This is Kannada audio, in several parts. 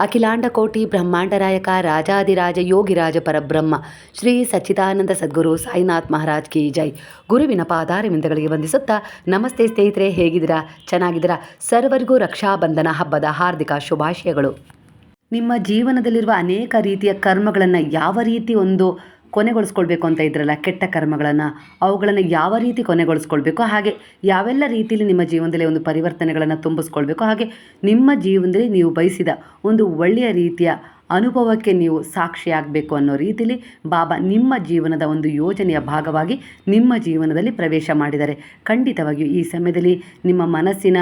ಅಖಿಲಾಂಡ ಕೋಟಿ ಬ್ರಹ್ಮಾಂಡರಾಯಕ ರಾಜಾದಿರಾಜ ಯೋಗಿರಾಜ ಪರಬ್ರಹ್ಮ, ಶ್ರೀ ಸಚ್ಚಿದಾನಂದ ಸದ್ಗುರು ಸಾಯಿನಾಥ್ ಮಹಾರಾಜ್ ಕಿ ಜೈ. ಗುರುವಿನ ಪಾದಾರವಿಂದಗಳಿಗೆ ವಂದಿಸುತ್ತಾ, ನಮಸ್ತೆ ಸ್ನೇಹಿತರೆ, ಹೇಗಿದ್ದೀರಾ? ಚೆನ್ನಾಗಿದ್ದೀರಾ? ಸರ್ವರಿಗೂ ರಕ್ಷಾಬಂಧನ ಹಬ್ಬದ ಹಾರ್ದಿಕ ಶುಭಾಶಯಗಳು. ನಿಮ್ಮ ಜೀವನದಲ್ಲಿರುವ ಅನೇಕ ರೀತಿಯ ಕರ್ಮಗಳನ್ನು ಯಾವ ರೀತಿ ಒಂದು ಕೊನೆಗೊಳಿಸ್ಕೊಳ್ಬೇಕು ಅಂತ ಇದ್ರಲ್ಲ, ಕೆಟ್ಟ ಕರ್ಮಗಳನ್ನು, ಅವುಗಳನ್ನು ಯಾವ ರೀತಿ ಕೊನೆಗೊಳಿಸ್ಕೊಳ್ಬೇಕು, ಹಾಗೆ ಯಾವೆಲ್ಲ ರೀತಿಯಲ್ಲಿ ನಿಮ್ಮ ಜೀವನದಲ್ಲಿ ಒಂದು ಪರಿವರ್ತನೆಗಳನ್ನು ತುಂಬಿಸ್ಕೊಳ್ಬೇಕು, ಹಾಗೆ ನಿಮ್ಮ ಜೀವನದಲ್ಲಿ ನೀವು ಬಯಸಿದ ಒಂದು ಒಳ್ಳೆಯ ರೀತಿಯ ಅನುಭವಕ್ಕೆ ನೀವು ಸಾಕ್ಷಿಯಾಗಬೇಕು ಅನ್ನೋ ರೀತಿಯಲ್ಲಿ ಬಾಬಾ ನಿಮ್ಮ ಜೀವನದ ಒಂದು ಯೋಜನೆಯ ಭಾಗವಾಗಿ ನಿಮ್ಮ ಜೀವನದಲ್ಲಿ ಪ್ರವೇಶ ಮಾಡಿದ್ದಾರೆ ಖಂಡಿತವಾಗಿಯೂ ಈ ಸಮಯದಲ್ಲಿ ನಿಮ್ಮ ಮನಸ್ಸಿನ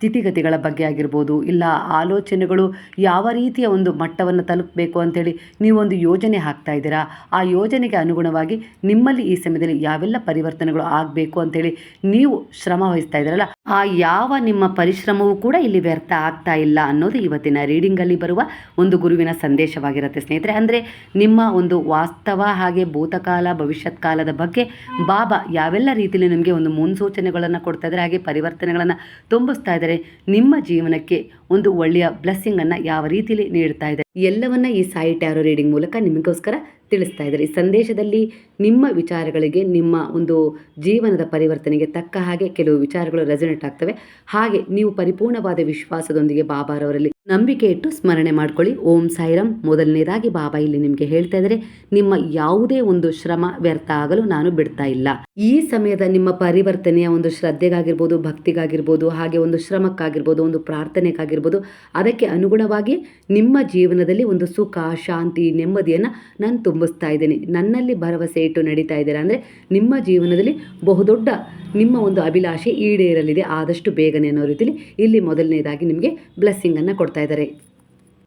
ಸ್ಥಿತಿಗತಿಗಳ ಬಗ್ಗೆ ಆಗಿರ್ಬೋದು, ಇಲ್ಲ ಆಲೋಚನೆಗಳು ಯಾವ ರೀತಿಯ ಒಂದು ಮಟ್ಟವನ್ನು ತಲುಪಬೇಕು ಅಂಥೇಳಿ ನೀವೊಂದು ಯೋಜನೆ ಹಾಕ್ತಾ ಇದ್ದೀರಾ? ಆ ಯೋಜನೆಗೆ ಅನುಗುಣವಾಗಿ ನಿಮ್ಮಲ್ಲಿ ಈ ಸಮಯದಲ್ಲಿ ಯಾವೆಲ್ಲ ಪರಿವರ್ತನೆಗಳು ಆಗಬೇಕು ಅಂಥೇಳಿ ನೀವು ಶ್ರಮ ವಹಿಸ್ತಾ ಇದ್ದೀರಲ್ಲ, ಆ ಯಾವ ನಿಮ್ಮ ಪರಿಶ್ರಮವೂ ಕೂಡ ಇಲ್ಲಿ ವ್ಯರ್ಥ ಆಗ್ತಾ ಇಲ್ಲ ಅನ್ನೋದು ಇವತ್ತಿನ ರೀಡಿಂಗಲ್ಲಿ ಬರುವ ಒಂದು ಗುರುವಿನ ಸಂದೇಶವಾಗಿರುತ್ತೆ ಸ್ನೇಹಿತರೆ. ಅಂದರೆ ನಿಮ್ಮ ಒಂದು ವಾಸ್ತವ ಹಾಗೆ ಭೂತಕಾಲ, ಭವಿಷ್ಯತ್ ಕಾಲದ ಬಗ್ಗೆ ಬಾಬಾ ಯಾವೆಲ್ಲ ರೀತಿಯಲ್ಲಿ ನಿಮಗೆ ಒಂದು ಮುನ್ಸೂಚನೆಗಳನ್ನು ಕೊಡ್ತಾ ಇದ್ದಾರೆ, ಹಾಗೆ ಪರಿವರ್ತನೆಗಳನ್ನು ತುಂಬಿಸ್ತಾ ಇದ್ದಾರೆ ನಿಮ್ಮ ಜೀವನಕ್ಕೆ ಒಂದು ಒಳ್ಳೆಯ ಬ್ಲೆಸ್ಸಿಂಗನ್ನು ಯಾವ ರೀತಿಯಲ್ಲಿ ನೀಡ್ತಾ ಇದೆ? ಎಲ್ಲವನ್ನ ಈ ಸಾಯಿ ಟ್ಯಾರೋ ರೀಡಿಂಗ್ ಮೂಲಕ ನಿಮಗೋಸ್ಕರ ತಿಳಿಸ್ತಾ ಇದ್ದಾರೆ. ಈ ಸಂದೇಶದಲ್ಲಿ ನಿಮ್ಮ ವಿಚಾರಗಳಿಗೆ, ನಿಮ್ಮ ಒಂದು ಜೀವನದ ಪರಿವರ್ತನೆಗೆ ತಕ್ಕ ಹಾಗೆ ಕೆಲವು ವಿಚಾರಗಳು ರೆಸನೆಟ್ ಆಗ್ತವೆ. ಹಾಗೆ ನೀವು ಪರಿಪೂರ್ಣವಾದ ವಿಶ್ವಾಸದೊಂದಿಗೆ ಬಾಬಾರವರಲ್ಲಿ ನಂಬಿಕೆ ಇಟ್ಟು ಸ್ಮರಣೆ ಮಾಡ್ಕೊಳ್ಳಿ. ಓಂ ಸಾಯಿರಾಮ್ ಮೊದಲನೇದಾಗಿ ಬಾಬಾ ಇಲ್ಲಿ ನಿಮಗೆ ಹೇಳ್ತಾ ಇದ್ದಾರೆ, ನಿಮ್ಮ ಯಾವುದೇ ಒಂದು ಶ್ರಮ ವ್ಯರ್ಥ ಆಗಲು ನಾನು ಬಿಡ್ತಾ ಇಲ್ಲ. ಈ ಸಮಯದ ನಿಮ್ಮ ಪರಿವರ್ತನೆಯ ಒಂದು ಶ್ರದ್ಧೆಗಾಗಿರ್ಬೋದು, ಭಕ್ತಿಗಾಗಿರ್ಬೋದು, ಹಾಗೆ ಒಂದು ಶ್ರಮಕ್ಕಾಗಿರ್ಬೋದು, ಒಂದು ಪ್ರಾರ್ಥನೆಗಾಗಿರ್ಬೋದು, ಅದಕ್ಕೆ ಅನುಗುಣವಾಗಿ ನಿಮ್ಮ ಜೀವನದಲ್ಲಿ ಒಂದು ಸುಖ, ಶಾಂತಿ, ನೆಮ್ಮದಿಯನ್ನು ನಾನು ತುಂಬಿಸ್ತಾ ಇದ್ದೇನೆ. ನನ್ನಲ್ಲಿ ಭರವಸೆ ಇಟ್ಟು ನಡೀತಾ ಇದ್ದೀರಾ ಅಂದರೆ, ನಿಮ್ಮ ಜೀವನದಲ್ಲಿ ಬಹುದೊಡ್ಡ ನಿಮ್ಮ ಒಂದು ಅಭಿಲಾಷೆ ಈಡೇರಲಿದೆ. ಆದಷ್ಟು ಬೇಗನೆ ಅನ್ನೋ ರೀತಿಯಲ್ಲಿ ಇಲ್ಲಿ ಮೊದಲನೇದಾಗಿ ನಿಮಗೆ ಬ್ಲೆಸ್ಸಿಂಗನ್ನು ಕೊಡ್ತಾ ಇದ್ದಾರೆ.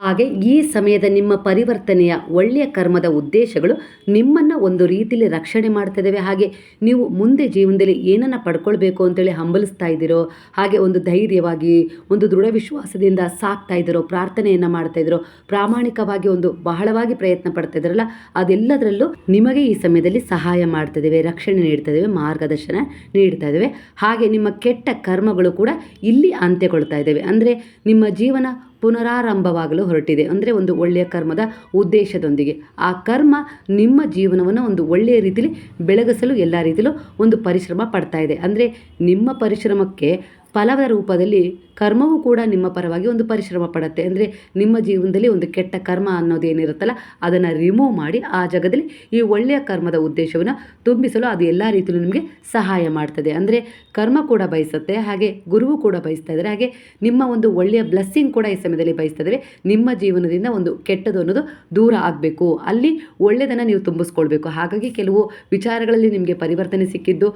ಹಾಗೆ ಈ ಸಮಯದ ನಿಮ್ಮ ಪರಿವರ್ತನೆಯ ಒಳ್ಳೆಯ ಕರ್ಮದ ಉದ್ದೇಶಗಳು ನಿಮ್ಮನ್ನು ಒಂದು ರೀತಿಯಲ್ಲಿ ರಕ್ಷಣೆ ಮಾಡ್ತಿದ್ದಾವೆ ಹಾಗೆ ನೀವು ಮುಂದೆ ಜೀವನದಲ್ಲಿ ಏನನ್ನು ಪಡ್ಕೊಳ್ಬೇಕು ಅಂತೇಳಿ ಹಂಬಲಿಸ್ತಾ ಇದ್ದೀರೋ, ಹಾಗೆ ಒಂದು ಧೈರ್ಯವಾಗಿ, ಒಂದು ದೃಢ ವಿಶ್ವಾಸದಿಂದ ಸಾಕ್ತಾ ಇದ್ದೀರೋ, ಪ್ರಾರ್ಥನೆಯನ್ನು ಮಾಡ್ತಾ ಇದ್ದೀರೋ, ಪ್ರಾಮಾಣಿಕವಾಗಿ ಒಂದು ಬಹಳವಾಗಿ ಪ್ರಯತ್ನ ಪಡ್ತಾ ಇದ್ದಾರಲ್ಲ, ಅದೆಲ್ಲದರಲ್ಲೂ ನಿಮಗೆ ಈ ಸಮಯದಲ್ಲಿ ಸಹಾಯ ಮಾಡ್ತಿದ್ದೇವೆ ರಕ್ಷಣೆ ನೀಡ್ತಾ ಮಾರ್ಗದರ್ಶನ ನೀಡ್ತಾ ಇದ್ದೇವೆ. ಹಾಗೆ ನಿಮ್ಮ ಕೆಟ್ಟ ಕರ್ಮಗಳು ಕೂಡ ಇಲ್ಲಿ ಅಂತ್ಯಗೊಳ್ತಾ ಇದ್ದೇವೆ. ಅಂದರೆ ನಿಮ್ಮ ಜೀವನ ಪುನರಾರಂಭವಾಗಲು ಹೊರಟಿದೆ. ಅಂದರೆ ಒಂದು ಒಳ್ಳೆಯ ಕರ್ಮದ ಉದ್ದೇಶದೊಂದಿಗೆ. ಆ ಕರ್ಮ ನಿಮ್ಮ ಜೀವನವನ್ನು ಒಂದು ಒಳ್ಳೆಯ ರೀತಿಯಲ್ಲಿ ಬೆಳಗಿಸಲು ಎಲ್ಲ ರೀತಿಯಲ್ಲೂ ಒಂದು ಪರಿಶ್ರಮ ಪಡ್ತಾ ಇದೆ. ಅಂದರೆ ನಿಮ್ಮ ಪರಿಶ್ರಮಕ್ಕೆ ಫಲದ ರೂಪದಲ್ಲಿ ಕರ್ಮವೂ ಕೂಡ ನಿಮ್ಮ ಪರವಾಗಿ ಒಂದು ಪರಿಶ್ರಮ ಪಡುತ್ತೆ. ಅಂದರೆ ನಿಮ್ಮ ಜೀವನದಲ್ಲಿ ಒಂದು ಕೆಟ್ಟ ಕರ್ಮ ಅನ್ನೋದೇನಿರುತ್ತಲ್ಲ ಅದನ್ನು ರಿಮೂವ್ ಮಾಡಿ ಆ ಜಾಗದಲ್ಲಿ ಈ ಒಳ್ಳೆಯ ಕರ್ಮದ ಉದ್ದೇಶವನ್ನು ತುಂಬಿಸಲು ಅದು ಎಲ್ಲ ರೀತಿಯಲ್ಲೂ ನಿಮಗೆ ಸಹಾಯ ಮಾಡ್ತದೆ. ಅಂದರೆ ಕರ್ಮ ಕೂಡ ಬಯಸುತ್ತೆ, ಹಾಗೆ ಗುರುವು ಕೂಡ ಬಯಸ್ತಾ ಇದ್ದಾರೆ, ಹಾಗೆ ನಿಮ್ಮ ಒಂದು ಒಳ್ಳೆಯ ಬ್ಲೆಸ್ಸಿಂಗ್ ಕೂಡ ಈ ಸಮಯದಲ್ಲಿ ಬಯಸ್ತಾ ಇದ್ದಾರೆ. ನಿಮ್ಮ ಜೀವನದಿಂದ ಒಂದು ಕೆಟ್ಟದು ಅನ್ನೋದು ದೂರ ಆಗಬೇಕು. ಅಲ್ಲಿ ಒಳ್ಳೆಯದನ್ನು ನೀವು ತುಂಬಿಸ್ಕೊಳ್ಬೇಕು. ಹಾಗಾಗಿ ಕೆಲವು ವಿಚಾರಗಳಲ್ಲಿ ನಿಮಗೆ ಪರಿವರ್ತನೆ ಸಿಕ್ಕಿದ್ದು,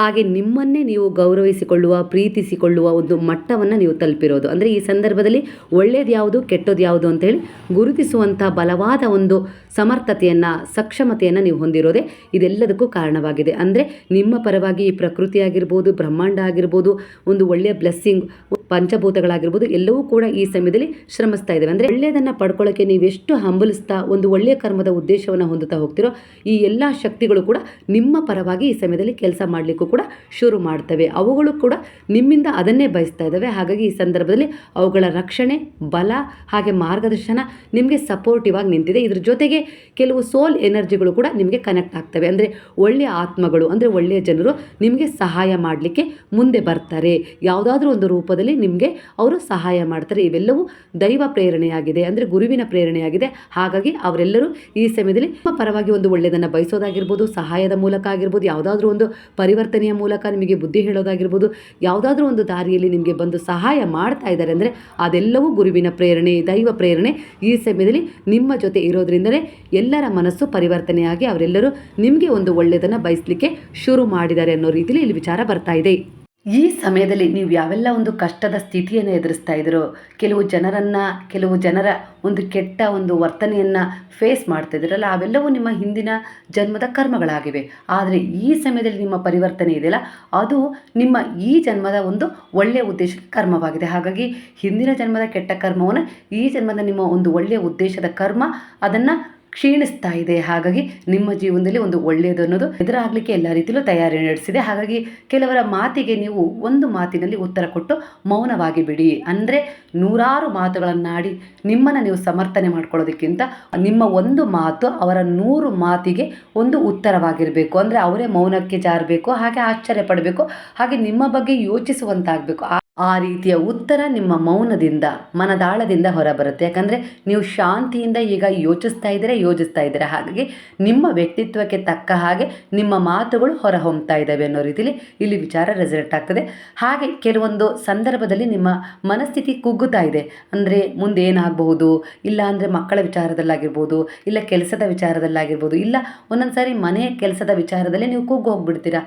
ಹಾಗೆ ನಿಮ್ಮನ್ನೇ ನೀವು ಗೌರವಿಸಿಕೊಳ್ಳುವ, ಪ್ರೀತಿಸಿಕೊಳ್ಳುವ ಒಂದು ಮಟ್ಟವನ್ನು ನೀವು ತಲುಪಿರೋದು. ಅಂದರೆ ಈ ಸಂದರ್ಭದಲ್ಲಿ ಒಳ್ಳೆಯದು ಯಾವುದು ಕೆಟ್ಟದ್ದು ಯಾವುದು ಅಂತೇಳಿ ಗುರುತಿಸುವಂಥ ಬಲವಾದ ಒಂದು ಸಮರ್ಥತೆಯನ್ನು, ಸಕ್ಷಮತೆಯನ್ನು ನೀವು ಹೊಂದಿರೋದೇ ಇದೆಲ್ಲದಕ್ಕೂ ಕಾರಣವಾಗಿದೆ. ಅಂದರೆ ನಿಮ್ಮ ಪರವಾಗಿ ಈ ಪ್ರಕೃತಿ ಆಗಿರ್ಬೋದು, ಬ್ರಹ್ಮಾಂಡ ಆಗಿರ್ಬೋದು, ಒಂದು ಒಳ್ಳೆಯ ಬ್ಲೆಸ್ಸಿಂಗ್, ಪಂಚಭೂತಗಳಾಗಿರ್ಬೋದು, ಎಲ್ಲವೂ ಕೂಡ ಈ ಸಮಯದಲ್ಲಿ ಶ್ರಮಿಸ್ತಾ ಇದ್ದಾವೆ ಅಂದರೆ ಒಳ್ಳೆಯದನ್ನು ಪಡ್ಕೊಳ್ಳೋಕ್ಕೆ ನೀವೆಷ್ಟು ಹಂಬಲಿಸ್ತಾ, ಒಂದು ಒಳ್ಳೆಯ ಕರ್ಮದ ಉದ್ದೇಶವನ್ನು ಹೊಂದುತ್ತಾ ಹೋಗ್ತಿರೋ, ಈ ಎಲ್ಲ ಶಕ್ತಿಗಳು ಕೂಡ ನಿಮ್ಮ ಪರವಾಗಿ ಈ ಸಮಯದಲ್ಲಿ ಕೆಲಸ ಮಾಡಲಿಕ್ಕೂ ಕೂಡ ಶುರು ಮಾಡ್ತವೆ. ಅವುಗಳು ಕೂಡ ನಿಮ್ಮಿಂದ ಅದನ್ನೇ ಬಯಸ್ತಾ ಇದ್ದಾವೆ ಹಾಗಾಗಿ ಈ ಸಂದರ್ಭದಲ್ಲಿ ಅವುಗಳ ರಕ್ಷಣೆ, ಬಲ ಹಾಗೆ ಮಾರ್ಗದರ್ಶನ ನಿಮಗೆ ಸಪೋರ್ಟಿವ್ ಆಗಿ ನಿಂತಿದೆ. ಇದ್ರ ಜೊತೆಗೆ ಕೆಲವು ಸೋಲ್ ಎನರ್ಜಿಗಳು ಕೂಡ ನಿಮಗೆ ಕನೆಕ್ಟ್ ಆಗ್ತವೆ. ಅಂದರೆ ಒಳ್ಳೆಯ ಆತ್ಮಗಳು, ಅಂದರೆ ಒಳ್ಳೆಯ ಜನರು ನಿಮಗೆ ಸಹಾಯ ಮಾಡಲಿಕ್ಕೆ ಮುಂದೆ ಬರ್ತಾರೆ. ಯಾವುದಾದ್ರೂ ಒಂದು ರೂಪದಲ್ಲಿ ನಿಮಗೆ ಅವರು ಸಹಾಯ ಮಾಡ್ತಾರೆ. ಇವೆಲ್ಲವೂ ದೈವ ಪ್ರೇರಣೆಯಾಗಿದೆ, ಅಂದರೆ ಗುರುವಿನ ಪ್ರೇರಣೆಯಾಗಿದೆ. ಹಾಗಾಗಿ ಅವರೆಲ್ಲರೂ ಈ ಸಮಯದಲ್ಲಿ ನಿಮ್ಮ ಪರವಾಗಿ ಒಂದು ಒಳ್ಳೆಯದನ್ನು ಬಯಸೋದಾಗಿರ್ಬೋದು, ಸಹಾಯದ ಮೂಲಕ ಆಗಿರ್ಬೋದು, ಯಾವುದಾದ್ರೂ ಒಂದು ಪರಿವರ್ತನೆಯ ಮೂಲಕ ನಿಮಗೆ ಬುದ್ಧಿ ಹೇಳೋದಾಗಿರ್ಬೋದು, ಯಾವುದಾದ್ರೂ ಒಂದು ದಾರಿಯಲ್ಲಿ ನಿಮಗೆ ಬಂದು ಸಹಾಯ ಮಾಡ್ತಾ ಇದ್ದಾರೆ ಅಂದರೆ ಅದೆಲ್ಲವೂ ಗುರುವಿನ ಪ್ರೇರಣೆ, ದೈವ ಪ್ರೇರಣೆ. ಈ ಸಮಯದಲ್ಲಿ ನಿಮ್ಮ ಜೊತೆ ಇರೋದ್ರಿಂದಲೇ ಎಲ್ಲರ ಮನಸ್ಸು ಪರಿವರ್ತನೆಯಾಗಿ ಅವರೆಲ್ಲರೂ ನಿಮಗೆ ಒಂದು ಒಳ್ಳೆಯದನ್ನು ಬಯಸಲಿಕ್ಕೆ ಶುರು ಮಾಡಿದ್ದಾರೆ ಅನ್ನೋ ರೀತಿಯಲ್ಲಿ ಇಲ್ಲಿ ವಿಚಾರ ಬರ್ತಾ ಇದೆ. ಈ ಸಮಯದಲ್ಲಿ ನೀವು ಯಾವೆಲ್ಲ ಒಂದು ಕಷ್ಟದ ಸ್ಥಿತಿಯನ್ನು ಎದುರಿಸ್ತಾ ಇದ್ದೀರೋ, ಕೆಲವು ಜನರನ್ನು, ಕೆಲವು ಜನರ ಒಂದು ಕೆಟ್ಟ ಒಂದು ವರ್ತನೆಯನ್ನು ಫೇಸ್ ಮಾಡ್ತಾ ಇದ್ದೀರಲ್ಲ, ಅವೆಲ್ಲವೂ ನಿಮ್ಮ ಹಿಂದಿನ ಜನ್ಮದ ಕರ್ಮಗಳಾಗಿವೆ. ಆದರೆ ಈ ಸಮಯದಲ್ಲಿ ನಿಮ್ಮ ಪರಿವರ್ತನೆ ಇದೆಯಲ್ಲ, ಅದು ನಿಮ್ಮ ಈ ಜನ್ಮದ ಒಂದು ಒಳ್ಳೆಯ ಉದ್ದೇಶಕ್ಕೆ ಕರ್ಮವಾಗಿದೆ. ಹಾಗಾಗಿ ಹಿಂದಿನ ಜನ್ಮದ ಕೆಟ್ಟ ಕರ್ಮವನ್ನು ಈ ಜನ್ಮದ ನಿಮ್ಮ ಒಂದು ಒಳ್ಳೆಯ ಉದ್ದೇಶದ ಕರ್ಮ, ಅದನ್ನು ಕ್ಷೀಣಿಸ್ತಾ ಇದೆ. ಹಾಗಾಗಿ ನಿಮ್ಮ ಜೀವನದಲ್ಲಿ ಒಂದು ಒಳ್ಳೆಯದು ಅನ್ನೋದು ಎದುರಾಗಲಿಕ್ಕೆ ಎಲ್ಲ ರೀತಿಯಲ್ಲೂ ತಯಾರಿ ನಡೆಸಿದೆ. ಹಾಗಾಗಿ ಕೆಲವರ ಮಾತಿಗೆ ನೀವು ಒಂದು ಮಾತಿನಲ್ಲಿ ಉತ್ತರ ಕೊಟ್ಟು ಮೌನವಾಗಿ ಬಿಡಿ. ಅಂದರೆ ನೂರಾರು ಮಾತುಗಳನ್ನಾಡಿ ನಿಮ್ಮನ್ನು ನೀವು ಸಮರ್ಥನೆ ಮಾಡ್ಕೊಳ್ಳೋದಕ್ಕಿಂತ ನಿಮ್ಮ ಒಂದು ಮಾತು ಅವರ ನೂರು ಮಾತಿಗೆ ಒಂದು ಉತ್ತರವಾಗಿರಬೇಕು. ಅಂದರೆ ಅವರೇ ಮೌನಕ್ಕೆ ಜಾರಬೇಕು, ಹಾಗೆ ಆಶ್ಚರ್ಯ ಪಡಬೇಕು, ಹಾಗೆ ನಿಮ್ಮ ಬಗ್ಗೆ ಯೋಚಿಸುವಂತಾಗಬೇಕು. ಆ ರೀತಿಯ ಉತ್ತರ ನಿಮ್ಮ ಮೌನದಿಂದ, ಮನದಾಳದಿಂದ ಹೊರಬರುತ್ತೆ. ಯಾಕಂದರೆ ನೀವು ಶಾಂತಿಯಿಂದ ಈಗ ಯೋಚಿಸ್ತಾ ಇದ್ದೀರಾ ಯೋಚಿಸ್ತಾ ಇದ್ದೀರಾ ಹಾಗಾಗಿ ನಿಮ್ಮ ವ್ಯಕ್ತಿತ್ವಕ್ಕೆ ತಕ್ಕ ಹಾಗೆ ನಿಮ್ಮ ಮಾತುಗಳು ಹೊರ ಹೊಮ್ತಾ ಇದ್ದಾವೆ ಅನ್ನೋ ರೀತಿಯಲ್ಲಿ ಇಲ್ಲಿ ವಿಚಾರ ರೆಸಲ್ಟ್ ಆಗ್ತದೆ. ಹಾಗೆ ಕೆಲವೊಂದು ಸಂದರ್ಭದಲ್ಲಿ ನಿಮ್ಮ ಮನಸ್ಥಿತಿ ಕುಗ್ಗುತ್ತಾ ಇದೆ. ಅಂದರೆ ಮುಂದೆ ಏನಾಗಬಹುದು, ಇಲ್ಲ ಅಂದರೆ ಮಕ್ಕಳ ವಿಚಾರದಲ್ಲಾಗಿರ್ಬೋದು, ಇಲ್ಲ ಕೆಲಸದ ವಿಚಾರದಲ್ಲಾಗಿರ್ಬೋದು, ಇಲ್ಲ ಒಂದೊಂದು ಸಾರಿ ಮನೆಯ ಕೆಲಸದ ವಿಚಾರದಲ್ಲಿ ನೀವು ಕುಗ್ಗು ಹೋಗ್ಬಿಡ್ತೀರಾ.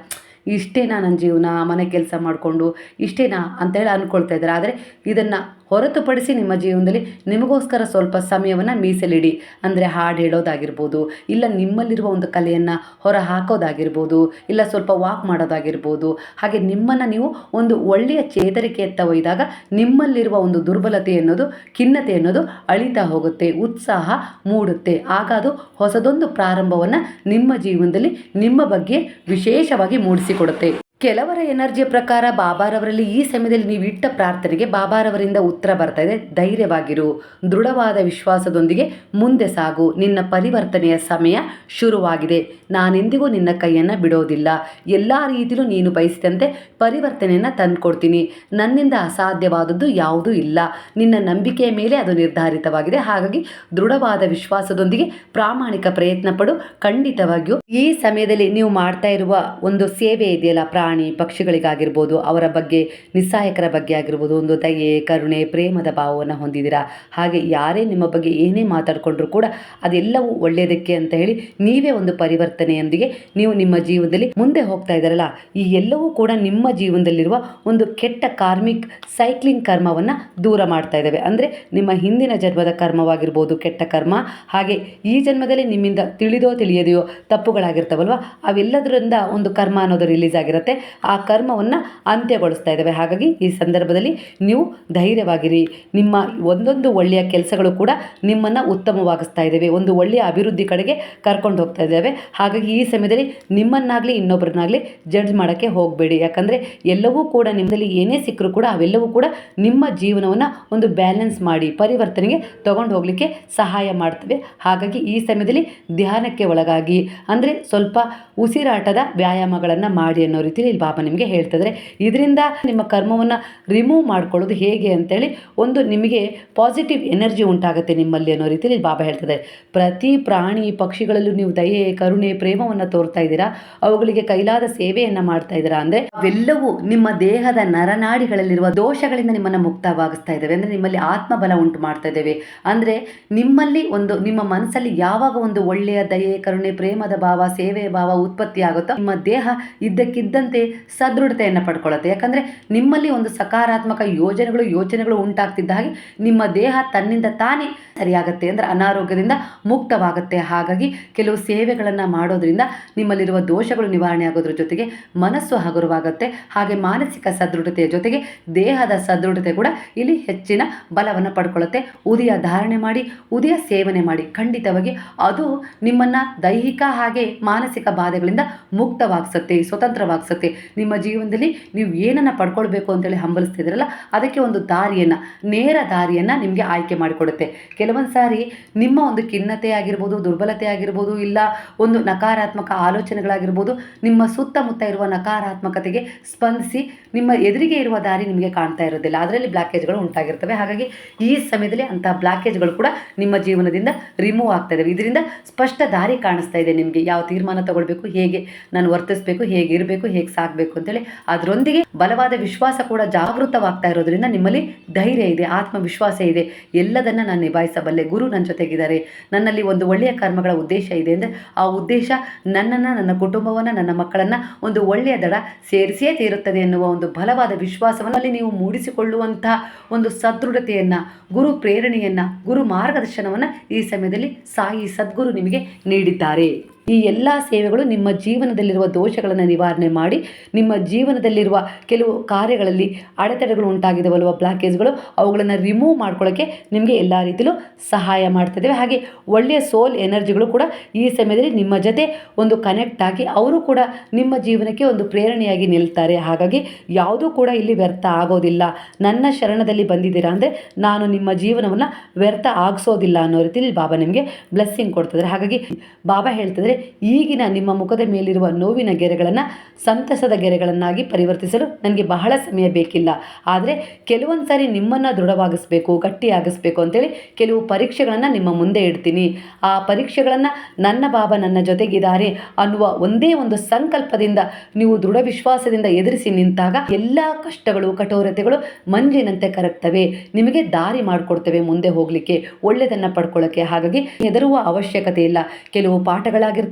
ಇಷ್ಟೇನಾ ನನ್ನ ಜೀವನ ಮನೆ ಕೆಲಸ ಮಾಡಿಕೊಂಡು ಇಷ್ಟೇನಾ ಅಂತೇಳಿ ಅಂದ್ಕೊಳ್ತಾ ಇದ್ದಾರೆ. ಆದರೆ ಇದನ್ನು ಹೊರತುಪಡಿಸಿ ನಿಮ್ಮ ಜೀವನದಲ್ಲಿ ನಿಮಗೋಸ್ಕರ ಸ್ವಲ್ಪ ಸಮಯವನ್ನು ಮೀಸಲಿಡಿ. ಅಂದರೆ ಹಾಡು ಹೇಳೋದಾಗಿರ್ಬೋದು, ಇಲ್ಲ ನಿಮ್ಮಲ್ಲಿರುವ ಒಂದು ಕಲೆಯನ್ನು ಹೊರ ಹಾಕೋದಾಗಿರ್ಬೋದು ಇಲ್ಲ ಸ್ವಲ್ಪ ವಾಕ್ ಮಾಡೋದಾಗಿರ್ಬೋದು, ಹಾಗೆ ನಿಮ್ಮನ್ನು ನೀವು ಒಂದು ಒಳ್ಳೆಯ ಚೇತರಿಕೆಯತ್ತ ಒಯ್ದಾಗ ನಿಮ್ಮಲ್ಲಿರುವ ಒಂದು ದುರ್ಬಲತೆ ಅನ್ನೋದು, ಖಿನ್ನತೆ ಅನ್ನೋದು ಅಳಿತಾ ಹೋಗುತ್ತೆ, ಉತ್ಸಾಹ ಮೂಡುತ್ತೆ. ಆಗ ಅದು ಹೊಸದೊಂದು ಪ್ರಾರಂಭವನ್ನು ನಿಮ್ಮ ಜೀವನದಲ್ಲಿ ನಿಮ್ಮ ಬಗ್ಗೆ ವಿಶೇಷವಾಗಿ ಮೂಡಿಸಿಕೊಡುತ್ತೆ. ಕೆಲವರ ಎನರ್ಜಿಯ ಪ್ರಕಾರ ಬಾಬಾರವರಲ್ಲಿ ಈ ಸಮಯದಲ್ಲಿ ನೀವು ಇಟ್ಟ ಪ್ರಾರ್ಥನೆಗೆ ಬಾಬಾರವರಿಂದ ಉತ್ತರ ಬರ್ತಾ ಇದೆ. ಧೈರ್ಯವಾಗಿರು. ದೃಢವಾದ ವಿಶ್ವಾಸದೊಂದಿಗೆ ಮುಂದೆ ಸಾಗು. ನಿನ್ನ ಪರಿವರ್ತನೆಯ ಸಮಯ ಶುರುವಾಗಿದೆ. ನಾನೆಂದಿಗೂ ನಿನ್ನ ಕೈಯನ್ನು ಬಿಡೋದಿಲ್ಲ. ಎಲ್ಲ ರೀತಿಯಲ್ಲೂ ನೀನು ಬಯಸಿದಂತೆ ಪರಿವರ್ತನೆಯನ್ನು ತಂದುಕೊಡ್ತೀನಿ. ನನ್ನಿಂದ ಅಸಾಧ್ಯವಾದದ್ದು ಯಾವುದೂ ಇಲ್ಲ. ನಿನ್ನ ನಂಬಿಕೆಯ ಮೇಲೆ ಅದು ನಿರ್ಧಾರಿತವಾಗಿದೆ. ಹಾಗಾಗಿ ದೃಢವಾದ ವಿಶ್ವಾಸದೊಂದಿಗೆ ಪ್ರಾಮಾಣಿಕ ಪ್ರಯತ್ನ ಪಡು. ಖಂಡಿತವಾಗಿಯೂ ಈ ಸಮಯದಲ್ಲಿ ನೀವು ಮಾಡ್ತಾ ಇರುವ ಒಂದು ಸೇವೆ ಇದೆಯಲ್ಲ ಪ್ರಾಣಿ ಪಕ್ಷಿಗಳಿಗಾಗಿರ್ಬೋದು, ಅವರ ಬಗ್ಗೆ ನಿಸ್ಸಹಾಯಕರ ಬಗ್ಗೆ ಆಗಿರ್ಬೋದು, ಒಂದು ದಯೆ, ಕರುಣೆ, ಪ್ರೇಮದ ಭಾವವನ್ನು ಹೊಂದಿದ್ದೀರಾ? ಹಾಗೆ ಯಾರೇ ನಿಮ್ಮ ಬಗ್ಗೆ ಏನೇ ಮಾತಾಡಿಕೊಂಡ್ರೂ ಕೂಡ ಅದೆಲ್ಲವೂ ಒಳ್ಳೆಯದಕ್ಕೆ ಅಂತ ಹೇಳಿ ನೀವೇ ಒಂದು ಪರಿವರ್ತನೆಯೊಂದಿಗೆ ನೀವು ನಿಮ್ಮ ಜೀವನದಲ್ಲಿ ಮುಂದೆ ಹೋಗ್ತಾ ಇದ್ದಾರಲ್ಲ, ಈ ಎಲ್ಲವೂ ಕೂಡ ನಿಮ್ಮ ಜೀವನದಲ್ಲಿರುವ ಒಂದು ಕೆಟ್ಟ ಕಾರ್ಮಿಕ್ ಸೈಕ್ಲಿಂಗ್ ಕರ್ಮವನ್ನು ದೂರ ಮಾಡ್ತಾ ಇದ್ದಾವೆ. ಅಂದರೆ ನಿಮ್ಮ ಹಿಂದಿನ ಜನ್ಮದ ಕರ್ಮವಾಗಿರ್ಬೋದು, ಕೆಟ್ಟ ಕರ್ಮ, ಹಾಗೆ ಈ ಜನ್ಮದಲ್ಲಿ ನಿಮ್ಮಿಂದ ತಿಳಿದೋ ತಿಳಿಯದೆಯೋ ತಪ್ಪುಗಳಾಗಿರ್ತಾವಲ್ವ, ಅವೆಲ್ಲದರಿಂದ ಒಂದು ಕರ್ಮ ಅನ್ನೋದು ರಿಲೀಸ್ ಆಗಿರುತ್ತೆ. ಆ ಕರ್ಮವನ್ನು ಅಂತ್ಯಗೊಳಿಸ್ತಾ ಇದ್ದಾವೆ. ಹಾಗಾಗಿ ಈ ಸಂದರ್ಭದಲ್ಲಿ ನೀವು ಧೈರ್ಯವಾಗಿರಿ. ನಿಮ್ಮ ಒಂದೊಂದು ಒಳ್ಳೆಯ ಕೆಲಸಗಳು ಕೂಡ ನಿಮ್ಮನ್ನು ಉತ್ತಮವಾಗಿಸ್ತಾ ಇದ್ದಾವೆ. ಒಂದು ಒಳ್ಳೆಯ ಅಭಿವೃದ್ಧಿ ಕಡೆಗೆ ಕರ್ಕೊಂಡು ಹೋಗ್ತಾ ಇದ್ದಾವೆ. ಹಾಗಾಗಿ ಈ ಸಮಯದಲ್ಲಿ ನಿಮ್ಮನ್ನಾಗಲಿ ಇನ್ನೊಬ್ಬರನ್ನಾಗಲಿ ಜಡ್ಜ್ ಮಾಡೋಕ್ಕೆ ಹೋಗಬೇಡಿ. ಯಾಕಂದರೆ ಎಲ್ಲವೂ ಕೂಡ ನಿಮ್ಮದಲ್ಲಿ ಏನೇ ಸಿಕ್ಕರೂ ಕೂಡ ಅವೆಲ್ಲವೂ ಕೂಡ ನಿಮ್ಮ ಜೀವನವನ್ನು ಒಂದು ಬ್ಯಾಲೆನ್ಸ್ ಮಾಡಿ, ಪರಿವರ್ತನೆಗೆ ತಗೊಂಡು ಹೋಗಲಿಕ್ಕೆ ಸಹಾಯ ಮಾಡ್ತವೆ. ಹಾಗಾಗಿ ಈ ಸಮಯದಲ್ಲಿ ಧ್ಯಾನಕ್ಕೆ ಒಳಗಾಗಿ. ಅಂದರೆ ಸ್ವಲ್ಪ ಉಸಿರಾಟದ ವ್ಯಾಯಾಮಗಳನ್ನು ಮಾಡಿ ಅನ್ನೋ ಇಲ್ಲಿ ಬಾಬಾ ನಿಮಗೆ ಹೇಳ್ತಿದ್ರೆ. ಇದರಿಂದ ನಿಮ್ಮ ಕರ್ಮವನ್ನು ರಿಮೂವ್ ಮಾಡ್ಕೊಳ್ಳೋದು ಹೇಗೆ ಅಂತೇಳಿ ಒಂದು ನಿಮಗೆ ಪಾಸಿಟಿವ್ ಎನರ್ಜಿ ಉಂಟಾಗುತ್ತೆ ನಿಮ್ಮಲ್ಲಿ ಅನ್ನೋ ರೀತಿಯಲ್ಲಿ ಬಾಬಾ ಹೇಳ್ತಿದ್ದಾರೆ ಪ್ರತಿ ಪ್ರಾಣಿ ಪಕ್ಷಿಗಳಲ್ಲೂ ನೀವು ದಯೆ, ಕರುಣೆ, ಪ್ರೇಮವನ್ನು ತೋರ್ತಾ ಇದ್ದೀರಾ? ಅವುಗಳಿಗೆ ಕೈಲಾದ ಸೇವೆಯನ್ನು ಮಾಡ್ತಾ ಇದ್ದೀರಾ ಅಂದರೆ ಅವೆಲ್ಲವೂ ನಿಮ್ಮ ದೇಹದ ನರನಾಡಿಗಳಲ್ಲಿರುವ ದೋಷಗಳಿಂದ ನಿಮ್ಮನ್ನು ಮುಕ್ತವಾಗಿಸ್ತಾ ಇದ್ದಾವೆ. ಅಂದರೆ ನಿಮ್ಮಲ್ಲಿ ಆತ್ಮಬಲ ಉಂಟು ಮಾಡ್ತಾ ಇದ್ದೇವೆ. ಅಂದರೆ ನಿಮ್ಮಲ್ಲಿ ಒಂದು, ನಿಮ್ಮ ಮನಸ್ಸಲ್ಲಿ ಯಾವಾಗ ಒಂದು ಒಳ್ಳೆಯ ದಯೆ, ಕರುಣೆ, ಪ್ರೇಮದ ಭಾವ, ಸೇವೆಯ ಭಾವ ಉತ್ಪತ್ತಿ ಆಗುತ್ತೋ, ನಿಮ್ಮ ದೇಹ ಇದ್ದಕ್ಕಿದ್ದಂತೆ ಸದೃಢತೆಯನ್ನು ಪಡ್ಕೊಳ್ಳುತ್ತೆ ಯಾಕಂದರೆ ನಿಮ್ಮಲ್ಲಿ ಒಂದು ಸಕಾರಾತ್ಮಕ ಯೋಜನೆಗಳು, ಯೋಚನೆಗಳು ಉಂಟಾಗ್ತಿದ್ದ ಹಾಗೆ ನಿಮ್ಮ ದೇಹ ತನ್ನಿಂದ ತಾನೇ ಸರಿಯಾಗುತ್ತೆ ಅಂದರೆ ಅನಾರೋಗ್ಯದಿಂದ ಮುಕ್ತವಾಗುತ್ತೆ. ಹಾಗಾಗಿ ಕೆಲವು ಸೇವೆಗಳನ್ನು ಮಾಡೋದ್ರಿಂದ ನಿಮ್ಮಲ್ಲಿರುವ ದೋಷಗಳು ನಿವಾರಣೆ ಆಗೋದ್ರ ಜೊತೆಗೆ ಮನಸ್ಸು ಹಗುರವಾಗುತ್ತೆ. ಹಾಗೆ ಮಾನಸಿಕ ಸದೃಢತೆಯ ಜೊತೆಗೆ ದೇಹದ ಸದೃಢತೆ ಕೂಡ ಇಲ್ಲಿ ಹೆಚ್ಚಿನ ಬಲವನ್ನು ಪಡ್ಕೊಳ್ಳುತ್ತೆ ಉದಯ ಧಾರಣೆ ಮಾಡಿ, ಉದಯ ಸೇವನೆ ಮಾಡಿ ಖಂಡಿತವಾಗಿ ಅದು ನಿಮ್ಮನ್ನು ದೈಹಿಕ ಹಾಗೆ ಮಾನಸಿಕ ಬಾಧೆಗಳಿಂದ ಮುಕ್ತವಾಗಿಸುತ್ತೆ, ಸ್ವತಂತ್ರವಾಗಿಸುತ್ತೆ. ನಿಮ್ಮ ಜೀವನದಲ್ಲಿ ನೀವು ಏನನ್ನು ಪಡ್ಕೊಳ್ಬೇಕು ಅಂತೇಳಿ ಹಂಬಲಿಸ್ತಿದ್ರಲ್ಲ ಅದಕ್ಕೆ ಒಂದು ದಾರಿಯನ್ನು, ನೇರ ದಾರಿಯನ್ನು ನಿಮಗೆ ಆಯ್ಕೆ ಮಾಡಿಕೊಡುತ್ತೆ. ಕೆಲವೊಂದು ಸಾರಿ ನಿಮ್ಮ ಒಂದು ಖಿನ್ನತೆ ಆಗಿರ್ಬೋದು, ದುರ್ಬಲತೆ ಆಗಿರ್ಬೋದು, ಇಲ್ಲ ಒಂದು ನಕಾರಾತ್ಮಕ ಆಲೋಚನೆಗಳಾಗಿರ್ಬೋದು, ನಿಮ್ಮ ಸುತ್ತಮುತ್ತ ಇರುವ ನಕಾರಾತ್ಮಕತೆಗೆ ಸ್ಪಂದಿಸಿ ನಿಮ್ಮ ಎದುರಿಗೆ ಇರುವ ದಾರಿ ನಿಮಗೆ ಕಾಣ್ತಾ ಇರೋದಿಲ್ಲ. ಅದರಲ್ಲಿ ಬ್ಲಾಕೇಜ್ಗಳು ಉಂಟಾಗಿರ್ತವೆ. ಹಾಗಾಗಿ ಈ ಸಮಯದಲ್ಲಿ ಅಂತಹ ಬ್ಲಾಕೇಜ್ಗಳು ಕೂಡ ನಿಮ್ಮ ಜೀವನದಿಂದ ರಿಮೂವ್ ಆಗ್ತಾ ಇದ್ದಾವೆ ಇದರಿಂದ ಸ್ಪಷ್ಟ ದಾರಿ ಕಾಣಿಸ್ತಾ ಇದೆ ನಿಮಗೆ. ಯಾವ ತೀರ್ಮಾನ ತಗೊಳ್ಬೇಕು, ಹೇಗೆ, ನಾನು ವರ್ತಿಸಬೇಕು ಹೇಗೆ ಇರಬೇಕು ಹೇಗೆ ಸಾಗಬೇಕು ಅಂತೇಳಿ. ಅದರೊಂದಿಗೆ ಬಲವಾದ ವಿಶ್ವಾಸ ಕೂಡ ಜಾಗೃತವಾಗ್ತಾ ಇರೋದ್ರಿಂದ ನಿಮ್ಮಲ್ಲಿ ಧೈರ್ಯ ಇದೆ, ಆತ್ಮವಿಶ್ವಾಸ ಇದೆ. ಎಲ್ಲದನ್ನು ನಾನು ನಿಭಾಯಿಸಬಲ್ಲೆ. ಗುರು ನನ್ನ ಜೊತೆಗಿದ್ದಾರೆ. ನನ್ನಲ್ಲಿ ಒಂದು ಒಳ್ಳೆಯ ಕರ್ಮಗಳ ಉದ್ದೇಶ ಇದೆ ಅಂದರೆ ಆ ಉದ್ದೇಶ ನನ್ನನ್ನು, ನನ್ನ ಕುಟುಂಬವನ್ನು, ನನ್ನ ಮಕ್ಕಳನ್ನು ಒಂದು ಒಳ್ಳೆಯ ದಡ ಸೇರಿಸಿಯೇ ತೀರುತ್ತದೆ ಎನ್ನುವ ಒಂದು ಬಲವಾದ ವಿಶ್ವಾಸವನ್ನಲ್ಲಿ ನೀವು ಮೂಡಿಸಿಕೊಳ್ಳುವಂತಹ ಒಂದು ಸದೃಢತೆಯನ್ನು, ಗುರು ಪ್ರೇರಣೆಯನ್ನು, ಗುರು ಮಾರ್ಗದರ್ಶನವನ್ನು ಈ ಸಮಯದಲ್ಲಿ ಸಾಯಿ ಸದ್ಗುರು ನಿಮಗೆ ನೀಡಿದ್ದಾರೆ. ಈ ಎಲ್ಲ ಸೇವೆಗಳು ನಿಮ್ಮ ಜೀವನದಲ್ಲಿರುವ ದೋಷಗಳನ್ನು ನಿವಾರಣೆ ಮಾಡಿ, ನಿಮ್ಮ ಜೀವನದಲ್ಲಿರುವ ಕೆಲವು ಕಾರ್ಯಗಳಲ್ಲಿ ಅಡೆತಡೆಗಳು ಉಂಟಾಗಿದ್ದಾವಲ್ವ ಬ್ಲಾಕೇಜ್ಗಳು ಅವುಗಳನ್ನು ರಿಮೂವ್ ಮಾಡ್ಕೊಳ್ಳೋಕ್ಕೆ ನಿಮಗೆ ಎಲ್ಲ ರೀತಿಯಲ್ಲೂ ಸಹಾಯ ಮಾಡ್ತಿದ್ದೇವೆ ಹಾಗೆ ಒಳ್ಳೆಯ ಸೋಲ್ ಎನರ್ಜಿಗಳು ಕೂಡ ಈ ಸಮಯದಲ್ಲಿ ನಿಮ್ಮ ಜೊತೆ ಒಂದು ಕನೆಕ್ಟ್ ಆಗಿ ಅವರು ಕೂಡ ನಿಮ್ಮ ಜೀವನಕ್ಕೆ ಒಂದು ಪ್ರೇರಣೆಯಾಗಿ ನಿಲ್ತಾರೆ. ಹಾಗಾಗಿ ಯಾವುದೂ ಕೂಡ ಇಲ್ಲಿ ವ್ಯರ್ಥ ಆಗೋದಿಲ್ಲ. ನನ್ನ ಶರಣದಲ್ಲಿ ಬಂದಿದ್ದೀರಾ ಅಂದರೆ ನಾನು ನಿಮ್ಮ ಜೀವನವನ್ನು ವ್ಯರ್ಥ ಆಗಿಸೋದಿಲ್ಲ ಅನ್ನೋ ರೀತಿಯಲ್ಲಿ ಬಾಬಾ ನಿಮಗೆ ಬ್ಲೆಸ್ಸಿಂಗ್ ಕೊಡ್ತಿದ್ದಾರೆ. ಹಾಗಾಗಿ ಬಾಬಾ ಹೇಳ್ತಿದ್ರೆ ಈಗಿನ ನಿಮ್ಮ ಮುಖದ ಮೇಲಿರುವ ನೋವಿನ ಗೆರೆಗಳನ್ನು ಸಂತಸದ ಗೆರೆಗಳನ್ನಾಗಿ ಪರಿವರ್ತಿಸಲು ನನಗೆ ಬಹಳ ಸಮಯ ಬೇಕಿಲ್ಲ. ಆದರೆ ಕೆಲವೊಂದು ಸಾರಿ ನಿಮ್ಮನ್ನು ದೃಢವಾಗಿಸಬೇಕು, ಗಟ್ಟಿಯಾಗಿಸ್ಬೇಕು ಅಂತೇಳಿ ಕೆಲವು ಪರೀಕ್ಷೆಗಳನ್ನು ನಿಮ್ಮ ಮುಂದೆ ಇಡ್ತೀನಿ. ಆ ಪರೀಕ್ಷೆಗಳನ್ನು ನನ್ನ ಬಾಬಾ ನನ್ನ ಜೊತೆಗಿದ್ದಾರೆ ಅನ್ನುವ ಒಂದೇ ಒಂದು ಸಂಕಲ್ಪದಿಂದ ನೀವು ದೃಢ ವಿಶ್ವಾಸದಿಂದ ಎದುರಿಸಿ ನಿಂತಾಗ ಎಲ್ಲ ಕಷ್ಟಗಳು, ಕಠೋರತೆಗಳು ಮಂಜಿನಂತೆ ಕರಗ್ತವೆ. ನಿಮಗೆ ದಾರಿ ಮಾಡಿಕೊಡ್ತವೆ ಮುಂದೆ ಹೋಗಲಿಕ್ಕೆ ಒಳ್ಳೆಯದನ್ನು ಪಡ್ಕೊಳ್ಳೋಕ್ಕೆ ಹಾಗಾಗಿ ಹೆದರುವ ಅವಶ್ಯಕತೆ ಇಲ್ಲ. ಕೆಲವು ಪಾಠಗಳಾಗಿರ್ತವೆ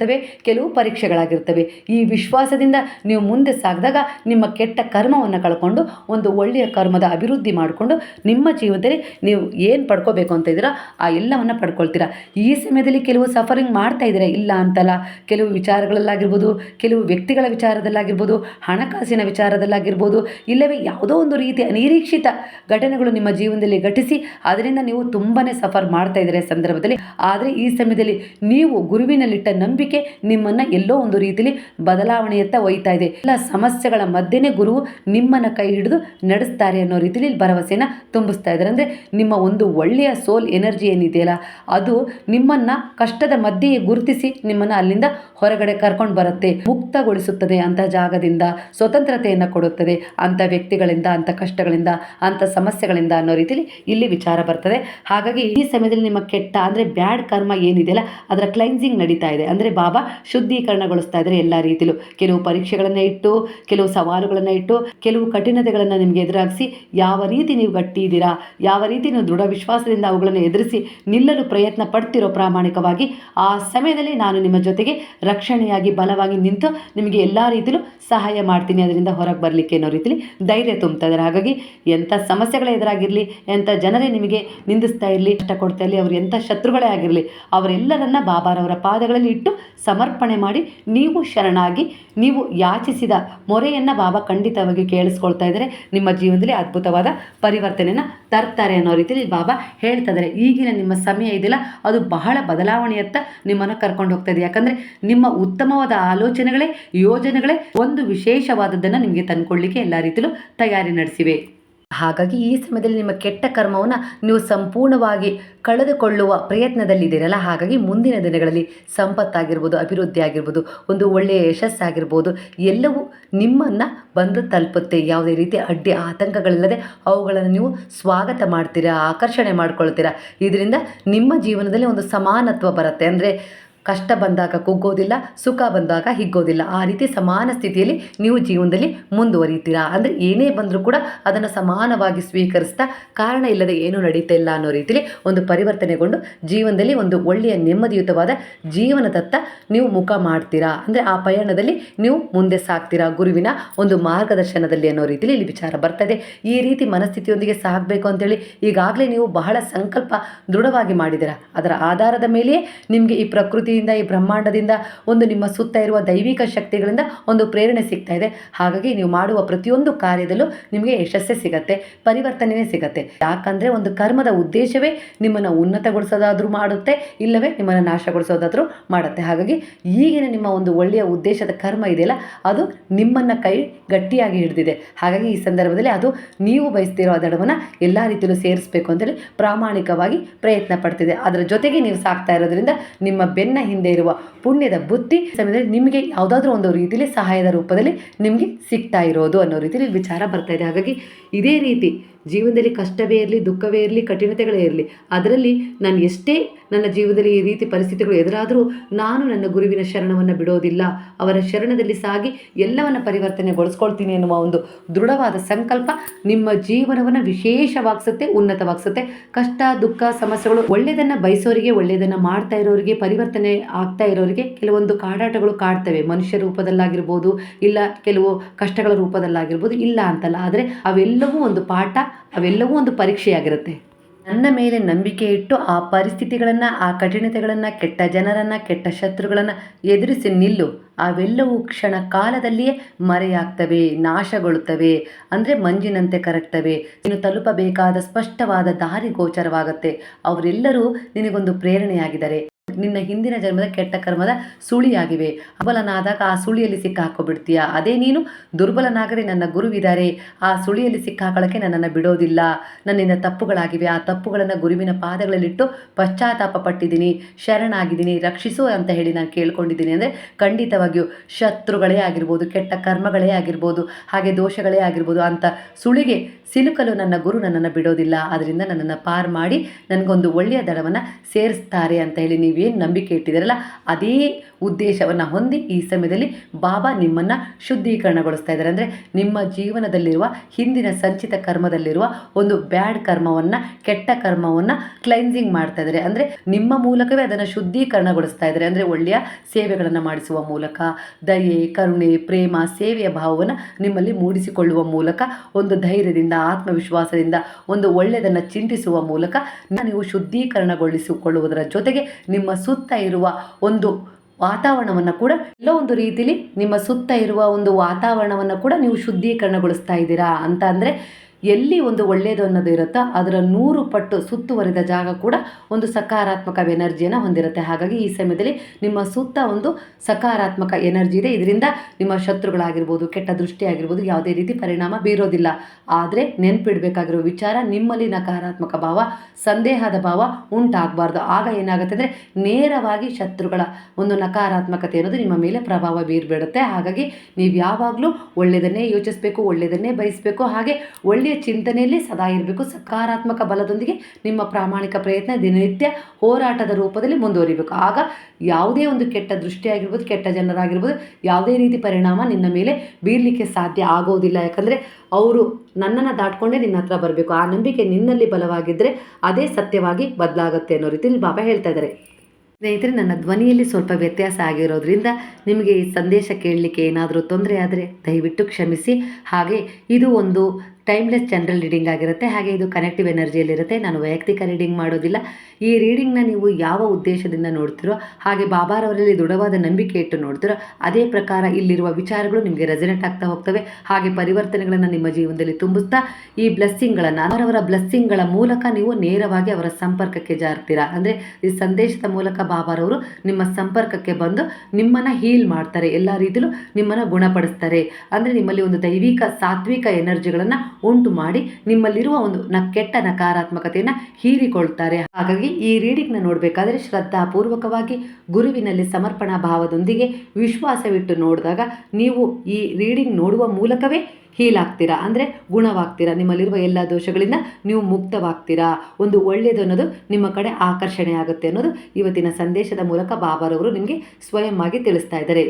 ಕೆಲವು ಪರೀಕ್ಷೆಗಳಾಗಿರ್ತವೆ ಈ ವಿಶ್ವಾಸದಿಂದ ನೀವು ಮುಂದೆ ಸಾಗಿದಾಗ ನಿಮ್ಮ ಕೆಟ್ಟ ಕರ್ಮವನ್ನು ಕಳ್ಕೊಂಡು, ಒಂದು ಒಳ್ಳೆಯ ಕರ್ಮದ ಅಭಿವೃದ್ಧಿ ಮಾಡಿಕೊಂಡು, ನಿಮ್ಮ ಜೀವನದಲ್ಲಿ ನೀವು ಏನು ಪಡ್ಕೋಬೇಕು ಅಂತ ಇದ್ದೀರಾ, ಆ ಎಲ್ಲವನ್ನು ಪಡ್ಕೊಳ್ತೀರಾ. ಈ ಸಮಯದಲ್ಲಿ ಕೆಲವು ಸಫರಿಂಗ್ ಮಾಡ್ತಾ ಇದ್ದೀರಾ, ಇಲ್ಲ ಅಂತಲ್ಲ. ಕೆಲವು ವಿಚಾರಗಳಲ್ಲಾಗಿರ್ಬೋದು, ಕೆಲವು ವ್ಯಕ್ತಿಗಳ ವಿಚಾರದಲ್ಲಾಗಿರ್ಬೋದು, ಹಣಕಾಸಿನ ವಿಚಾರದಲ್ಲಾಗಿರ್ಬೋದು, ಇಲ್ಲವೇ ಯಾವುದೋ ಒಂದು ರೀತಿ ಅನಿರೀಕ್ಷಿತ ಘಟನೆಗಳು ನಿಮ್ಮ ಜೀವನದಲ್ಲಿ ಘಟಿಸಿ, ಅದರಿಂದ ನೀವು ತುಂಬಾ ಸಫರ್ ಮಾಡ್ತಾ ಇದ್ದೀರಾ ಸಂದರ್ಭದಲ್ಲಿ. ಆದರೆ ಈ ಸಮಯದಲ್ಲಿ ನೀವು ಗುರುವಿನಲ್ಲಿಟ್ಟ ನಂಬಿಕೆ ನಿಮ್ಮನ್ನು ಎಲ್ಲೋ ಒಂದು ರೀತಿಯಲ್ಲಿ ಬದಲಾವಣೆಯತ್ತ ಒಯ್ತಾ ಇದೆ. ಎಲ್ಲ ಸಮಸ್ಯೆಗಳ ಮಧ್ಯೆನೇ ಗುರುವು ನಿಮ್ಮನ್ನು ಕೈ ಹಿಡಿದು ನಡೆಸ್ತಾರೆ ಅನ್ನೋ ರೀತಿಯಲ್ಲಿ ಭರವಸೆನ ತುಂಬಿಸ್ತಾ ಇದ್ದಾರೆ. ಅಂದರೆ ನಿಮ್ಮ ಒಂದು ಒಳ್ಳೆಯ ಸೋಲ್ ಎನರ್ಜಿ ಏನಿದೆಯಲ್ಲ, ಅದು ನಿಮ್ಮನ್ನು ಕಷ್ಟದ ಮಧ್ಯೆಯೇ ಗುರುತಿಸಿ ನಿಮ್ಮನ್ನು ಅಲ್ಲಿಂದ ಹೊರಗಡೆ ಕರ್ಕೊಂಡು ಬರುತ್ತೆ, ಮುಕ್ತಗೊಳಿಸುತ್ತದೆ ಅಂಥ ಜಾಗದಿಂದ, ಸ್ವತಂತ್ರತೆಯನ್ನು ಕೊಡುತ್ತದೆ ಅಂಥ ವ್ಯಕ್ತಿಗಳಿಂದ ಅಂಥ ಕಷ್ಟಗಳಿಂದ ಅಂಥ ಸಮಸ್ಯೆಗಳಿಂದ ಅನ್ನೋ ರೀತಿಯಲ್ಲಿ ಇಲ್ಲಿ ವಿಚಾರ ಬರ್ತದೆ. ಹಾಗಾಗಿ ಈ ಸಮಯದಲ್ಲಿ ನಿಮ್ಮ ಕೆಟ್ಟ ಅಂದರೆ ಬ್ಯಾಡ್ ಕರ್ಮ ಏನಿದೆಯಲ್ಲ, ಅದರ ಕ್ಲೈನ್ಸಿಂಗ್ ನಡೀತಾ ಇದೆ. ಅಂದರೆ ಬಾಬಾ ಶುದ್ಧೀಕರಣಗೊಳಿಸ್ತಾ ಇದ್ದಾರೆ ಎಲ್ಲ ರೀತಿಯಲ್ಲೂ ಕೆಲವು ಪರೀಕ್ಷೆಗಳನ್ನು ಇಟ್ಟು, ಕೆಲವು ಸವಾಲುಗಳನ್ನು ಇಟ್ಟು, ಕೆಲವು ಕಠಿಣತೆಗಳನ್ನು ನಿಮಗೆ ಎದುರಾಗಿಸಿ ಯಾವ ರೀತಿ ನೀವು ಗಟ್ಟಿ ಇದ್ದೀರಾ ಯಾವ ರೀತಿ ನೀವು ದೃಢ ವಿಶ್ವಾಸದಿಂದ ಅವುಗಳನ್ನು ಎದುರಿಸಿ ನಿಲ್ಲಲು ಪ್ರಯತ್ನ ಪಡ್ತಿರೋ ಪ್ರಾಮಾಣಿಕವಾಗಿ ಆ ಸಮಯದಲ್ಲಿ ನಾನು ನಿಮ್ಮ ಜೊತೆಗೆ ರಕ್ಷಣೆಯಾಗಿ ಬಲವಾಗಿ ನಿಂತು ನಿಮಗೆ ಎಲ್ಲ ರೀತಿಯಲ್ಲೂ ಸಹಾಯ ಮಾಡ್ತೀನಿ. ಅದರಿಂದ ಹೊರಗೆ ಬರಲಿಕ್ಕೆ ಅನ್ನೋ ರೀತಿಯಲ್ಲಿ ಧೈರ್ಯ ತುಂಬ್ತಾ ಇದ್ದಾರೆ. ಹಾಗಾಗಿ ಎಂಥ ಸಮಸ್ಯೆಗಳೇ ಎದುರಾಗಿರಲಿ ಎಂಥ ಜನರೇ ನಿಮಗೆ ನಿಂದಿಸ್ತಾ ಇರಲಿ, ಕಷ್ಟ ಕೊಡ್ತಾ ಇರಲಿ, ಅವರು ಎಂಥ ಶತ್ರುಗಳೇ ಆಗಿರಲಿ, ಅವರೆಲ್ಲರನ್ನ ಬಾಬಾರವರ ಪಾದಗಳಲ್ಲಿ ಇಟ್ಟು ಸಮರ್ಪಣೆ ಮಾಡಿ ನೀವು ಶರಣಾಗಿ ನೀವು ಯಾಚಿಸಿದ ಮೊರೆಯನ್ನು ಬಾಬಾ ಖಂಡಿತವಾಗಿ ಕೇಳಿಸ್ಕೊಳ್ತಾ ಇದ್ದಾರೆ. ನಿಮ್ಮ ಜೀವನದಲ್ಲಿ ಅದ್ಭುತವಾದ ಪರಿವರ್ತನೆಯನ್ನು ತರ್ತಾರೆ ಅನ್ನೋ ರೀತಿಯಲ್ಲಿ ಬಾಬಾ ಹೇಳ್ತಾ ಇದ್ದಾರೆ. ಈಗಿನ ನಿಮ್ಮ ಸಮಯ ಇದೆಯಲ್ಲ ಅದು ಬಹಳ ಬದಲಾವಣೆಯತ್ತ ನಿಮ್ಮನ್ನು ಕರ್ಕೊಂಡು ಹೋಗ್ತಾ ಇದೆ. ಯಾಕಂದರೆ ನಿಮ್ಮ ಉತ್ತಮವಾದ ಆಲೋಚನೆಗಳೇ, ಯೋಜನೆಗಳೇ ಒಂದು ವಿಶೇಷವಾದದ್ದನ್ನು ನಿಮಗೆ ತಂದುಕೊಳ್ಳಿಕ್ಕೆ ಎಲ್ಲ ರೀತಿಯಲ್ಲೂ ತಯಾರಿ ನಡೆಸಿವೆ. ಹಾಗಾಗಿ ಈ ಸಮಯದಲ್ಲಿ ನಿಮ್ಮ ಕೆಟ್ಟ ಕರ್ಮವನ್ನು ನೀವು ಸಂಪೂರ್ಣವಾಗಿ ಕಳೆದುಕೊಳ್ಳುವ ಪ್ರಯತ್ನದಲ್ಲಿದ್ದೀರಲ್ಲ, ಹಾಗಾಗಿ ಮುಂದಿನ ದಿನಗಳಲ್ಲಿ ಸಂಪತ್ತಾಗಿರ್ಬೋದು, ಅಭಿವೃದ್ಧಿ ಆಗಿರ್ಬೋದು, ಒಂದು ಒಳ್ಳೆಯ ಯಶಸ್ಸಾಗಿರ್ಬೋದು, ಎಲ್ಲವೂ ನಿಮ್ಮನ್ನು ಬಂದು ತಲುಪುತ್ತೆ. ಯಾವುದೇ ರೀತಿ ಅಡ್ಡಿ ಆತಂಕಗಳಿಲ್ಲದೆ ಅವುಗಳನ್ನು ನೀವು ಸ್ವಾಗತ ಮಾಡ್ತೀರಾ, ಆಕರ್ಷಣೆ ಮಾಡ್ಕೊಳ್ತೀರಾ, ಇದರಿಂದ ನಿಮ್ಮ ಜೀವನದಲ್ಲಿ ಒಂದು ಸಮಾನತ್ವ ಬರುತ್ತೆ. ಅಂದರೆ ಕಷ್ಟ ಬಂದಾಗ ಕುಗ್ಗೋದಿಲ್ಲ, ಸುಖ ಬಂದಾಗ ಹಿಗ್ಗೋದಿಲ್ಲ. ಆ ರೀತಿ ಸಮಾನ ಸ್ಥಿತಿಯಲ್ಲಿ ನೀವು ಜೀವನದಲ್ಲಿ ಮುಂದುವರಿತೀರಾ? ಅಂದರೆ ಏನೇ ಬಂದರೂ ಕೂಡ ಅದನ್ನು ಸಮಾನವಾಗಿ ಸ್ವೀಕರಿಸ್ತಾ ಕಾರಣ ಇಲ್ಲದೆ ಏನೂ ನಡೀತಾ ಇಲ್ಲ ಅನ್ನೋ ರೀತಿಯಲ್ಲಿ ಒಂದು ಪರಿವರ್ತನೆಗೊಂಡು ಜೀವನದಲ್ಲಿ ಒಂದು ಒಳ್ಳೆಯ ನೆಮ್ಮದಿಯುತವಾದ ಜೀವನದತ್ತ ನೀವು ಮುಖ ಮಾಡ್ತೀರಾ? ಅಂದರೆ ಆ ಪಯಣದಲ್ಲಿ ನೀವು ಮುಂದೆ ಸಾಗ್ತೀರಾ? ಗುರುವಿನ ಒಂದು ಮಾರ್ಗದರ್ಶನದಲ್ಲಿ ಅನ್ನೋ ರೀತಿಯಲ್ಲಿ ಇಲ್ಲಿ ವಿಚಾರ ಬರ್ತದೆ. ಈ ರೀತಿ ಮನಸ್ಥಿತಿಯೊಂದಿಗೆ ಸಾಗಬೇಕು ಅಂತೇಳಿ ಈಗಾಗಲೇ ನೀವು ಬಹಳ ಸಂಕಲ್ಪ ದೃಢವಾಗಿ ಮಾಡಿದ್ದೀರಾ? ಅದರ ಆಧಾರದ ಮೇಲೆಯೇ ನಿಮಗೆ ಈ ಪ್ರಕೃತಿ ಈ ಬ್ರಹ್ಮಾಂಡದಿಂದ ಒಂದು ನಿಮ್ಮ ಸುತ್ತ ಇರುವ ದೈವಿಕ ಶಕ್ತಿಗಳಿಂದ ಒಂದು ಪ್ರೇರಣೆ ಸಿಗ್ತಾ ಇದೆ. ಹಾಗಾಗಿ ನೀವು ಮಾಡುವ ಪ್ರತಿಯೊಂದು ಕಾರ್ಯದಲ್ಲೂ ನಿಮಗೆ ಯಶಸ್ಸೇ ಸಿಗತ್ತೆ, ಪರಿವರ್ತನೆಯೇ ಸಿಗತ್ತೆ. ಯಾಕಂದರೆ ಒಂದು ಕರ್ಮದ ಉದ್ದೇಶವೇ ನಿಮ್ಮನ್ನು ಉನ್ನತಗೊಳಿಸೋದಾದರೂ ಮಾಡುತ್ತೆ, ಇಲ್ಲವೇ ನಿಮ್ಮನ್ನು ನಾಶಗೊಳಿಸೋದಾದರೂ ಮಾಡುತ್ತೆ. ಹಾಗಾಗಿ ಈಗಿನ ನಿಮ್ಮ ಒಂದು ಒಳ್ಳೆಯ ಉದ್ದೇಶದ ಕರ್ಮ ಇದೆಯಲ್ಲ, ಅದು ನಿಮ್ಮನ್ನು ಕೈ ಗಟ್ಟಿಯಾಗಿ ಹಿಡಿದಿದೆ. ಹಾಗಾಗಿ ಈ ಸಂದರ್ಭದಲ್ಲಿ ಅದು ನೀವು ಬಯಸ್ತಿರೋ ದಡವನ್ನು ಎಲ್ಲ ರೀತಿಯಲ್ಲೂ ಸೇರಿಸಬೇಕು ಅಂತೇಳಿ ಪ್ರಾಮಾಣಿಕವಾಗಿ ಪ್ರಯತ್ನ ಪಡ್ತಿದೆ ಅದರ ಜೊತೆಗೆ ನೀವು ಸಾಕ್ತಾ ಇರೋದ್ರಿಂದ ನಿಮ್ಮ ಬೆನ್ನ ಹಿಂದೆ ಇರುವ ಪುಣ್ಯದ ಬುತ್ತಿ ಸಮಯದಲ್ಲಿ ನಿಮಗೆ ಯಾವುದಾದ್ರೂ ಒಂದು ರೀತಿಯಲ್ಲಿ ಸಹಾಯದ ರೂಪದಲ್ಲಿ ನಿಮಗೆ ಸಿಗ್ತಾ ಇರೋದು ಅನ್ನೋ ರೀತಿಯಲ್ಲಿ ವಿಚಾರ ಬರ್ತಾ ಇದೆ. ಹಾಗಾಗಿ ಇದೇ ರೀತಿ ಜೀವನದಲ್ಲಿ ಕಷ್ಟವೇ ಇರಲಿ, ದುಃಖವೇ ಇರಲಿ, ಕಠಿಣತೆಗಳೇ ಇರಲಿ, ಅದರಲ್ಲಿ ನಾನು ಎಷ್ಟೇ ನನ್ನ ಜೀವನದಲ್ಲಿ ಈ ರೀತಿ ಪರಿಸ್ಥಿತಿಗಳು ಎದುರಾದರೂ ನಾನು ನನ್ನ ಗುರುವಿನ ಶರಣವನ್ನು ಬಿಡೋದಿಲ್ಲ. ಅವರ ಶರಣದಲ್ಲಿ ಸಾಗಿ ಎಲ್ಲವನ್ನು ಪರಿವರ್ತನೆಗೊಳಿಸ್ಕೊಳ್ತೀನಿ ಎನ್ನುವ ಒಂದು ದೃಢವಾದ ಸಂಕಲ್ಪ ನಿಮ್ಮ ಜೀವನವನ್ನು ವಿಶೇಷವಾಗಿಸುತ್ತೆ, ಉನ್ನತವಾಗಿಸುತ್ತೆ. ಕಷ್ಟ, ದುಃಖ, ಸಮಸ್ಯೆಗಳು ಒಳ್ಳೆಯದನ್ನು ಬಯಸೋರಿಗೆ, ಒಳ್ಳೆಯದನ್ನು ಮಾಡ್ತಾ ಇರೋರಿಗೆ, ಪರಿವರ್ತನೆ ಆಗ್ತಾ ಇರೋರಿಗೆ ಕೆಲವೊಂದು ಕಾಡಾಟಗಳು ಕಾಡ್ತವೆ. ಮನುಷ್ಯ ರೂಪದಲ್ಲಾಗಿರ್ಬೋದು ಇಲ್ಲ ಕೆಲವು ಕಷ್ಟಗಳ ರೂಪದಲ್ಲಾಗಿರ್ಬೋದು ಇಲ್ಲ ಅಂತಲ್ಲ. ಆದರೆ ಅವೆಲ್ಲವೂ ಒಂದು ಪಾಠ, ಅವೆಲ್ಲವೂ ಒಂದು ಪರೀಕ್ಷೆಯಾಗಿರುತ್ತೆ. ನನ್ನ ಮೇಲೆ ನಂಬಿಕೆ ಇಟ್ಟು ಆ ಪರಿಸ್ಥಿತಿಗಳನ್ನು, ಆ ಕಠಿಣತೆಗಳನ್ನು, ಕೆಟ್ಟ ಜನರನ್ನು, ಕೆಟ್ಟ ಶತ್ರುಗಳನ್ನು ಎದುರಿಸಿ ನಿಲ್ಲು. ಅವೆಲ್ಲವೂ ಕ್ಷಣ ಕಾಲದಲ್ಲಿಯೇ ಮರೆಯಾಗ್ತವೆ, ನಾಶಗೊಳ್ಳುತ್ತವೆ. ಅಂದರೆ ಮಂಜಿನಂತೆ ಕರಗ್ತವೆ. ನೀನು ತಲುಪಬೇಕಾದ ಸ್ಪಷ್ಟವಾದ ದಾರಿ ಗೋಚರವಾಗುತ್ತೆ ಅವರೆಲ್ಲರೂ ನಿನಗೊಂದು ಪ್ರೇರಣೆಯಾಗಿದ್ದಾರೆ. ನಿನ್ನ ಹಿಂದಿನ ಜನ್ಮದ ಕೆಟ್ಟ ಕರ್ಮದ ಸುಳಿಯಾಗಿವೆ. ಅಬಲನಾದಾಗ ಆ ಸುಳಿಯಲ್ಲಿ ಸಿಕ್ಕಾಕೊಬಿಡ್ತೀಯ? ಅದೇ ನೀನು? ದುರ್ಬಲನಾಗದೆ ನನ್ನ ಗುರುವಿದ್ದಾರೆ ಆ ಸುಳಿಯಲ್ಲಿ ಸಿಕ್ಕಾಕೊಳ್ಳೋಕ್ಕೆ ನನ್ನನ್ನು ಬಿಡೋದಿಲ್ಲ. ನನ್ನಿಂದ ತಪ್ಪುಗಳಾಗಿವೆ. ಆ ತಪ್ಪುಗಳನ್ನು ಗುರುವಿನ ಪಾದಗಳಲ್ಲಿಟ್ಟು ಪಶ್ಚಾತ್ತಾಪ ಪಟ್ಟಿದ್ದೀನಿ ಶರಣಾಗಿದ್ದೀನಿ. ರಕ್ಷಿಸು ಅಂತ ಹೇಳಿ ನಾನು ಕೇಳ್ಕೊಂಡಿದ್ದೀನಿ. ಅಂದರೆ ಖಂಡಿತವಾಗಿಯೂ ಶತ್ರುಗಳೇ ಆಗಿರ್ಬೋದು, ಕೆಟ್ಟ ಕರ್ಮಗಳೇ ಆಗಿರ್ಬೋದು, ಹಾಗೆ ದೋಷಗಳೇ ಆಗಿರ್ಬೋದು ಅಂತ ಸುಳಿಗೆ ಸಿಲುಕಲು ನನ್ನ ಗುರು ನನ್ನನ್ನು ಬಿಡೋದಿಲ್ಲ. ಅದರಿಂದ ನನ್ನನ್ನು ಪಾರ್ ಮಾಡಿ ನನಗೊಂದು ಒಳ್ಳೆಯ ದಡವನ್ನು ಸೇರಿಸ್ತಾರೆ ಅಂತ ಹೇಳಿ ನೀವೇನು ನಂಬಿಕೆ ಇಟ್ಟಿದ್ದೀರಲ್ಲ, ಅದೇ ಉದ್ದೇಶವನ್ನು ಹೊಂದಿ ಈ ಸಮಯದಲ್ಲಿ ಬಾಬಾ ನಿಮ್ಮನ್ನು ಶುದ್ಧೀಕರಣಗೊಳಿಸ್ತಾ ಇದ್ದಾರೆ. ಅಂದರೆ ನಿಮ್ಮ ಜೀವನದಲ್ಲಿರುವ ಹಿಂದಿನ ಸಂಚಿತ ಕರ್ಮದಲ್ಲಿರುವ ಒಂದು ಬ್ಯಾಡ್ ಕರ್ಮವನ್ನು, ಕೆಟ್ಟ ಕರ್ಮವನ್ನು ಕ್ಲೈನ್ಸಿಂಗ್ ಮಾಡ್ತಾ ಇದ್ದಾರೆ. ಅಂದರೆ ನಿಮ್ಮ ಮೂಲಕವೇ ಅದನ್ನು ಶುದ್ಧೀಕರಣಗೊಳಿಸ್ತಾ ಇದ್ದಾರೆ. ಅಂದರೆ ಒಳ್ಳೆಯ ಸೇವೆಗಳನ್ನು ಮಾಡಿಸುವ ಮೂಲಕ, ದಯೆ, ಕರುಣೆ, ಪ್ರೇಮ, ಸೇವೆಯ ಭಾವವನ್ನು ನಿಮ್ಮಲ್ಲಿ ಮೂಡಿಸಿಕೊಳ್ಳುವ ಮೂಲಕ, ಒಂದು ಧೈರ್ಯದಿಂದ, ಆತ್ಮವಿಶ್ವಾಸದಿಂದ, ಒಂದು ಒಳ್ಳೆಯದನ್ನು ಚಿಂತಿಸುವ ಮೂಲಕ ನೀವು ಶುದ್ಧೀಕರಣಗೊಳಿಸಿಕೊಳ್ಳುವುದರ ಜೊತೆಗೆ ನಿಮ್ಮ ಸುತ್ತ ಇರುವ ಒಂದು ವಾತಾವರಣವನ್ನು ಕೂಡ ಎಲ್ಲೋ ಒಂದು ರೀತಿಲಿ ನಿಮ್ಮ ಸುತ್ತ ಇರುವ ಒಂದು ವಾತಾವರಣವನ್ನು ಕೂಡ ನೀವು ಶುದ್ಧೀಕರಣಗೊಳಿಸ್ತಾ ಇದ್ದೀರಾ ಅಂತ ಅಂದರೆ ಎಲ್ಲಿ ಒಂದು ಒಳ್ಳೆಯದು ಅನ್ನೋದು ಇರುತ್ತೋ ಅದರ ನೂರು ಪಟ್ಟು ಸುತ್ತುವರಿದ ಜಾಗ ಕೂಡ ಒಂದು ಸಕಾರಾತ್ಮಕ ಎನರ್ಜಿಯನ್ನು ಹೊಂದಿರುತ್ತೆ. ಹಾಗಾಗಿ ಈ ಸಮಯದಲ್ಲಿ ನಿಮ್ಮ ಸುತ್ತ ಒಂದು ಸಕಾರಾತ್ಮಕ ಎನರ್ಜಿ ಇದೆ. ಇದರಿಂದ ನಿಮ್ಮ ಶತ್ರುಗಳಾಗಿರ್ಬೋದು, ಕೆಟ್ಟ ದೃಷ್ಟಿ ಆಗಿರ್ಬೋದು ಯಾವುದೇ ರೀತಿ ಪರಿಣಾಮ ಬೀರೋದಿಲ್ಲ. ಆದರೆ ನೆನ್ಪಿಡಬೇಕಾಗಿರೋ ವಿಚಾರ ನಿಮ್ಮಲ್ಲಿ ನಕಾರಾತ್ಮಕ ಭಾವ, ಸಂದೇಹದ ಭಾವ ಉಂಟಾಗಬಾರ್ದು. ಆಗ ಏನಾಗುತ್ತೆ ಅಂದರೆ ನೇರವಾಗಿ ಶತ್ರುಗಳ ಒಂದು ನಕಾರಾತ್ಮಕತೆ ಅನ್ನೋದು ನಿಮ್ಮ ಮೇಲೆ ಪ್ರಭಾವ ಬೀರ್ಬಿಡುತ್ತೆ. ಹಾಗಾಗಿ ನೀವು ಯಾವಾಗಲೂ ಒಳ್ಳೆಯದನ್ನೇ ಯೋಚಿಸಬೇಕು, ಒಳ್ಳೆಯದನ್ನೇ ಬಯಸಬೇಕು. ಹಾಗೆ ಒಳ್ಳೆಯ ಚಿಂತನೆಯಲ್ಲಿ ಸದಾ ಇರಬೇಕು. ಸಕಾರಾತ್ಮಕ ಬಲದೊಂದಿಗೆ ನಿಮ್ಮ ಪ್ರಾಮಾಣಿಕ ಪ್ರಯತ್ನ ದಿನನಿತ್ಯ ಹೋರಾಟದ ರೂಪದಲ್ಲಿ ಮುಂದುವರಿಬೇಕು. ಆಗ ಯಾವುದೇ ಒಂದು ಕೆಟ್ಟ ದೃಷ್ಟಿಯಾಗಿರ್ಬೋದು, ಕೆಟ್ಟ ಜನರಾಗಿರ್ಬೋದು, ಯಾವುದೇ ರೀತಿ ಪರಿಣಾಮ ನಿನ್ನ ಮೇಲೆ ಬೀರಲಿಕ್ಕೆ ಸಾಧ್ಯ ಆಗೋದಿಲ್ಲ. ಯಾಕಂದರೆ ಅವರು ನನ್ನನ್ನು ದಾಟ್ಕೊಂಡೇ ನಿನ್ನ ಹತ್ರ ಬರಬೇಕು. ಆ ನಂಬಿಕೆ ನಿನ್ನಲ್ಲಿ ಬಲವಾಗಿದ್ದರೆ ಅದೇ ಸತ್ಯವಾಗಿ ಬದಲಾಗುತ್ತೆ ಅನ್ನೋ ರೀತಿಯಲ್ಲಿ ಬಾಬಾ ಹೇಳ್ತಾ ಇದ್ದಾರೆ. ಸ್ನೇಹಿತರೆ, ನನ್ನ ಧ್ವನಿಯಲ್ಲಿ ಸ್ವಲ್ಪ ವ್ಯತ್ಯಾಸ ಆಗಿರೋದ್ರಿಂದ ನಿಮಗೆ ಈ ಸಂದೇಶ ಕೇಳಲಿಕ್ಕೆ ಏನಾದರೂ ತೊಂದರೆ ಆದರೆ ದಯವಿಟ್ಟು ಕ್ಷಮಿಸಿ. ಹಾಗೆ ಇದು ಒಂದು ಟೈಮ್ಲೆಸ್ ಜನರಲ್ ರೀಡಿಂಗ್ ಆಗಿರುತ್ತೆ. ಹಾಗೆ ಇದು ಕನೆಕ್ಟಿವ್ ಎನರ್ಜಿಯಲ್ಲಿರುತ್ತೆ ನಾನು ವೈಯಕ್ತಿಕ ರೀಡಿಂಗ್ ಮಾಡೋದಿಲ್ಲ. ಈ ರೀಡಿಂಗ್ನ ನೀವು ಯಾವ ಉದ್ದೇಶದಿಂದ ನೋಡ್ತಿರೋ, ಹಾಗೆ ಬಾಬಾರವರಲ್ಲಿ ದೃಢವಾದ ನಂಬಿಕೆ ಇಟ್ಟು ನೋಡ್ತಿರೋ, ಅದೇ ಪ್ರಕಾರ ಇಲ್ಲಿರುವ ವಿಚಾರಗಳು ನಿಮಗೆ ರೆಸನೆಟ್ ಆಗ್ತಾ ಹೋಗ್ತವೆ. ಹಾಗೆ ಪರಿವರ್ತನೆಗಳನ್ನು ನಿಮ್ಮ ಜೀವನದಲ್ಲಿ ತುಂಬಿಸ್ತಾ ಈ ಬ್ಲೆಸ್ಸಿಂಗ್ಗಳನ್ನು ಅವರವರ ಬ್ಲೆಸ್ಸಿಂಗ್ಗಳ ಮೂಲಕ ನೀವು ನೇರವಾಗಿ ಅವರ ಸಂಪರ್ಕಕ್ಕೆ ಜಾರ್ತೀರಾ? ಅಂದರೆ ಈ ಸಂದೇಶದ ಮೂಲಕ ಬಾಬಾರವರು ನಿಮ್ಮ ಸಂಪರ್ಕಕ್ಕೆ ಬಂದು ನಿಮ್ಮನ್ನು ಹೀಲ್ ಮಾಡ್ತಾರೆ. ಎಲ್ಲ ರೀತಿಯಲ್ಲೂ ನಿಮ್ಮನ್ನು ಗುಣಪಡಿಸ್ತಾರೆ. ಅಂದರೆ ನಿಮ್ಮಲ್ಲಿ ಒಂದು ದೈವಿಕ, ಸಾತ್ವಿಕ ಎನರ್ಜಿಗಳನ್ನು ಉಂಟು ಮಾಡಿ ನಿಮ್ಮಲ್ಲಿರುವ ಒಂದು ನ ಕೆಟ್ಟ ನಕಾರಾತ್ಮಕತೆಯನ್ನು ಹೀರಿಕೊಳ್ತಾರೆ. ಹಾಗಾಗಿ ಈ ರೀಡಿಂಗ್ನ ನೋಡಬೇಕಾದ್ರೆ ಶ್ರದ್ಧಾಪೂರ್ವಕವಾಗಿ ಗುರುವಿನಲ್ಲಿ ಸಮರ್ಪಣಾ ಭಾವದೊಂದಿಗೆ ವಿಶ್ವಾಸವಿಟ್ಟು ನೋಡಿದಾಗ ನೀವು ಈ ರೀಡಿಂಗ್ ನೋಡುವ ಮೂಲಕವೇ ಹೀಲ್ ಆಗ್ತೀರಾ ಅಂದರೆ ಗುಣವಾಗ್ತೀರಾ? ನಿಮ್ಮಲ್ಲಿರುವ ಎಲ್ಲ ದೋಷಗಳಿಂದ ನೀವು ಮುಕ್ತವಾಗ್ತೀರಾ? ಒಂದು ಒಳ್ಳೆಯದು ಅನ್ನೋದು ನಿಮ್ಮ ಕಡೆ ಆಕರ್ಷಣೆ ಆಗುತ್ತೆ ಅನ್ನೋದು ಇವತ್ತಿನ ಸಂದೇಶದ ಮೂಲಕ ಬಾಬಾರವರು ನಿಮಗೆ ಸ್ವಯಂ ಆಗಿ ತಿಳಿಸ್ತಾ ಇದ್ದಾರೆ.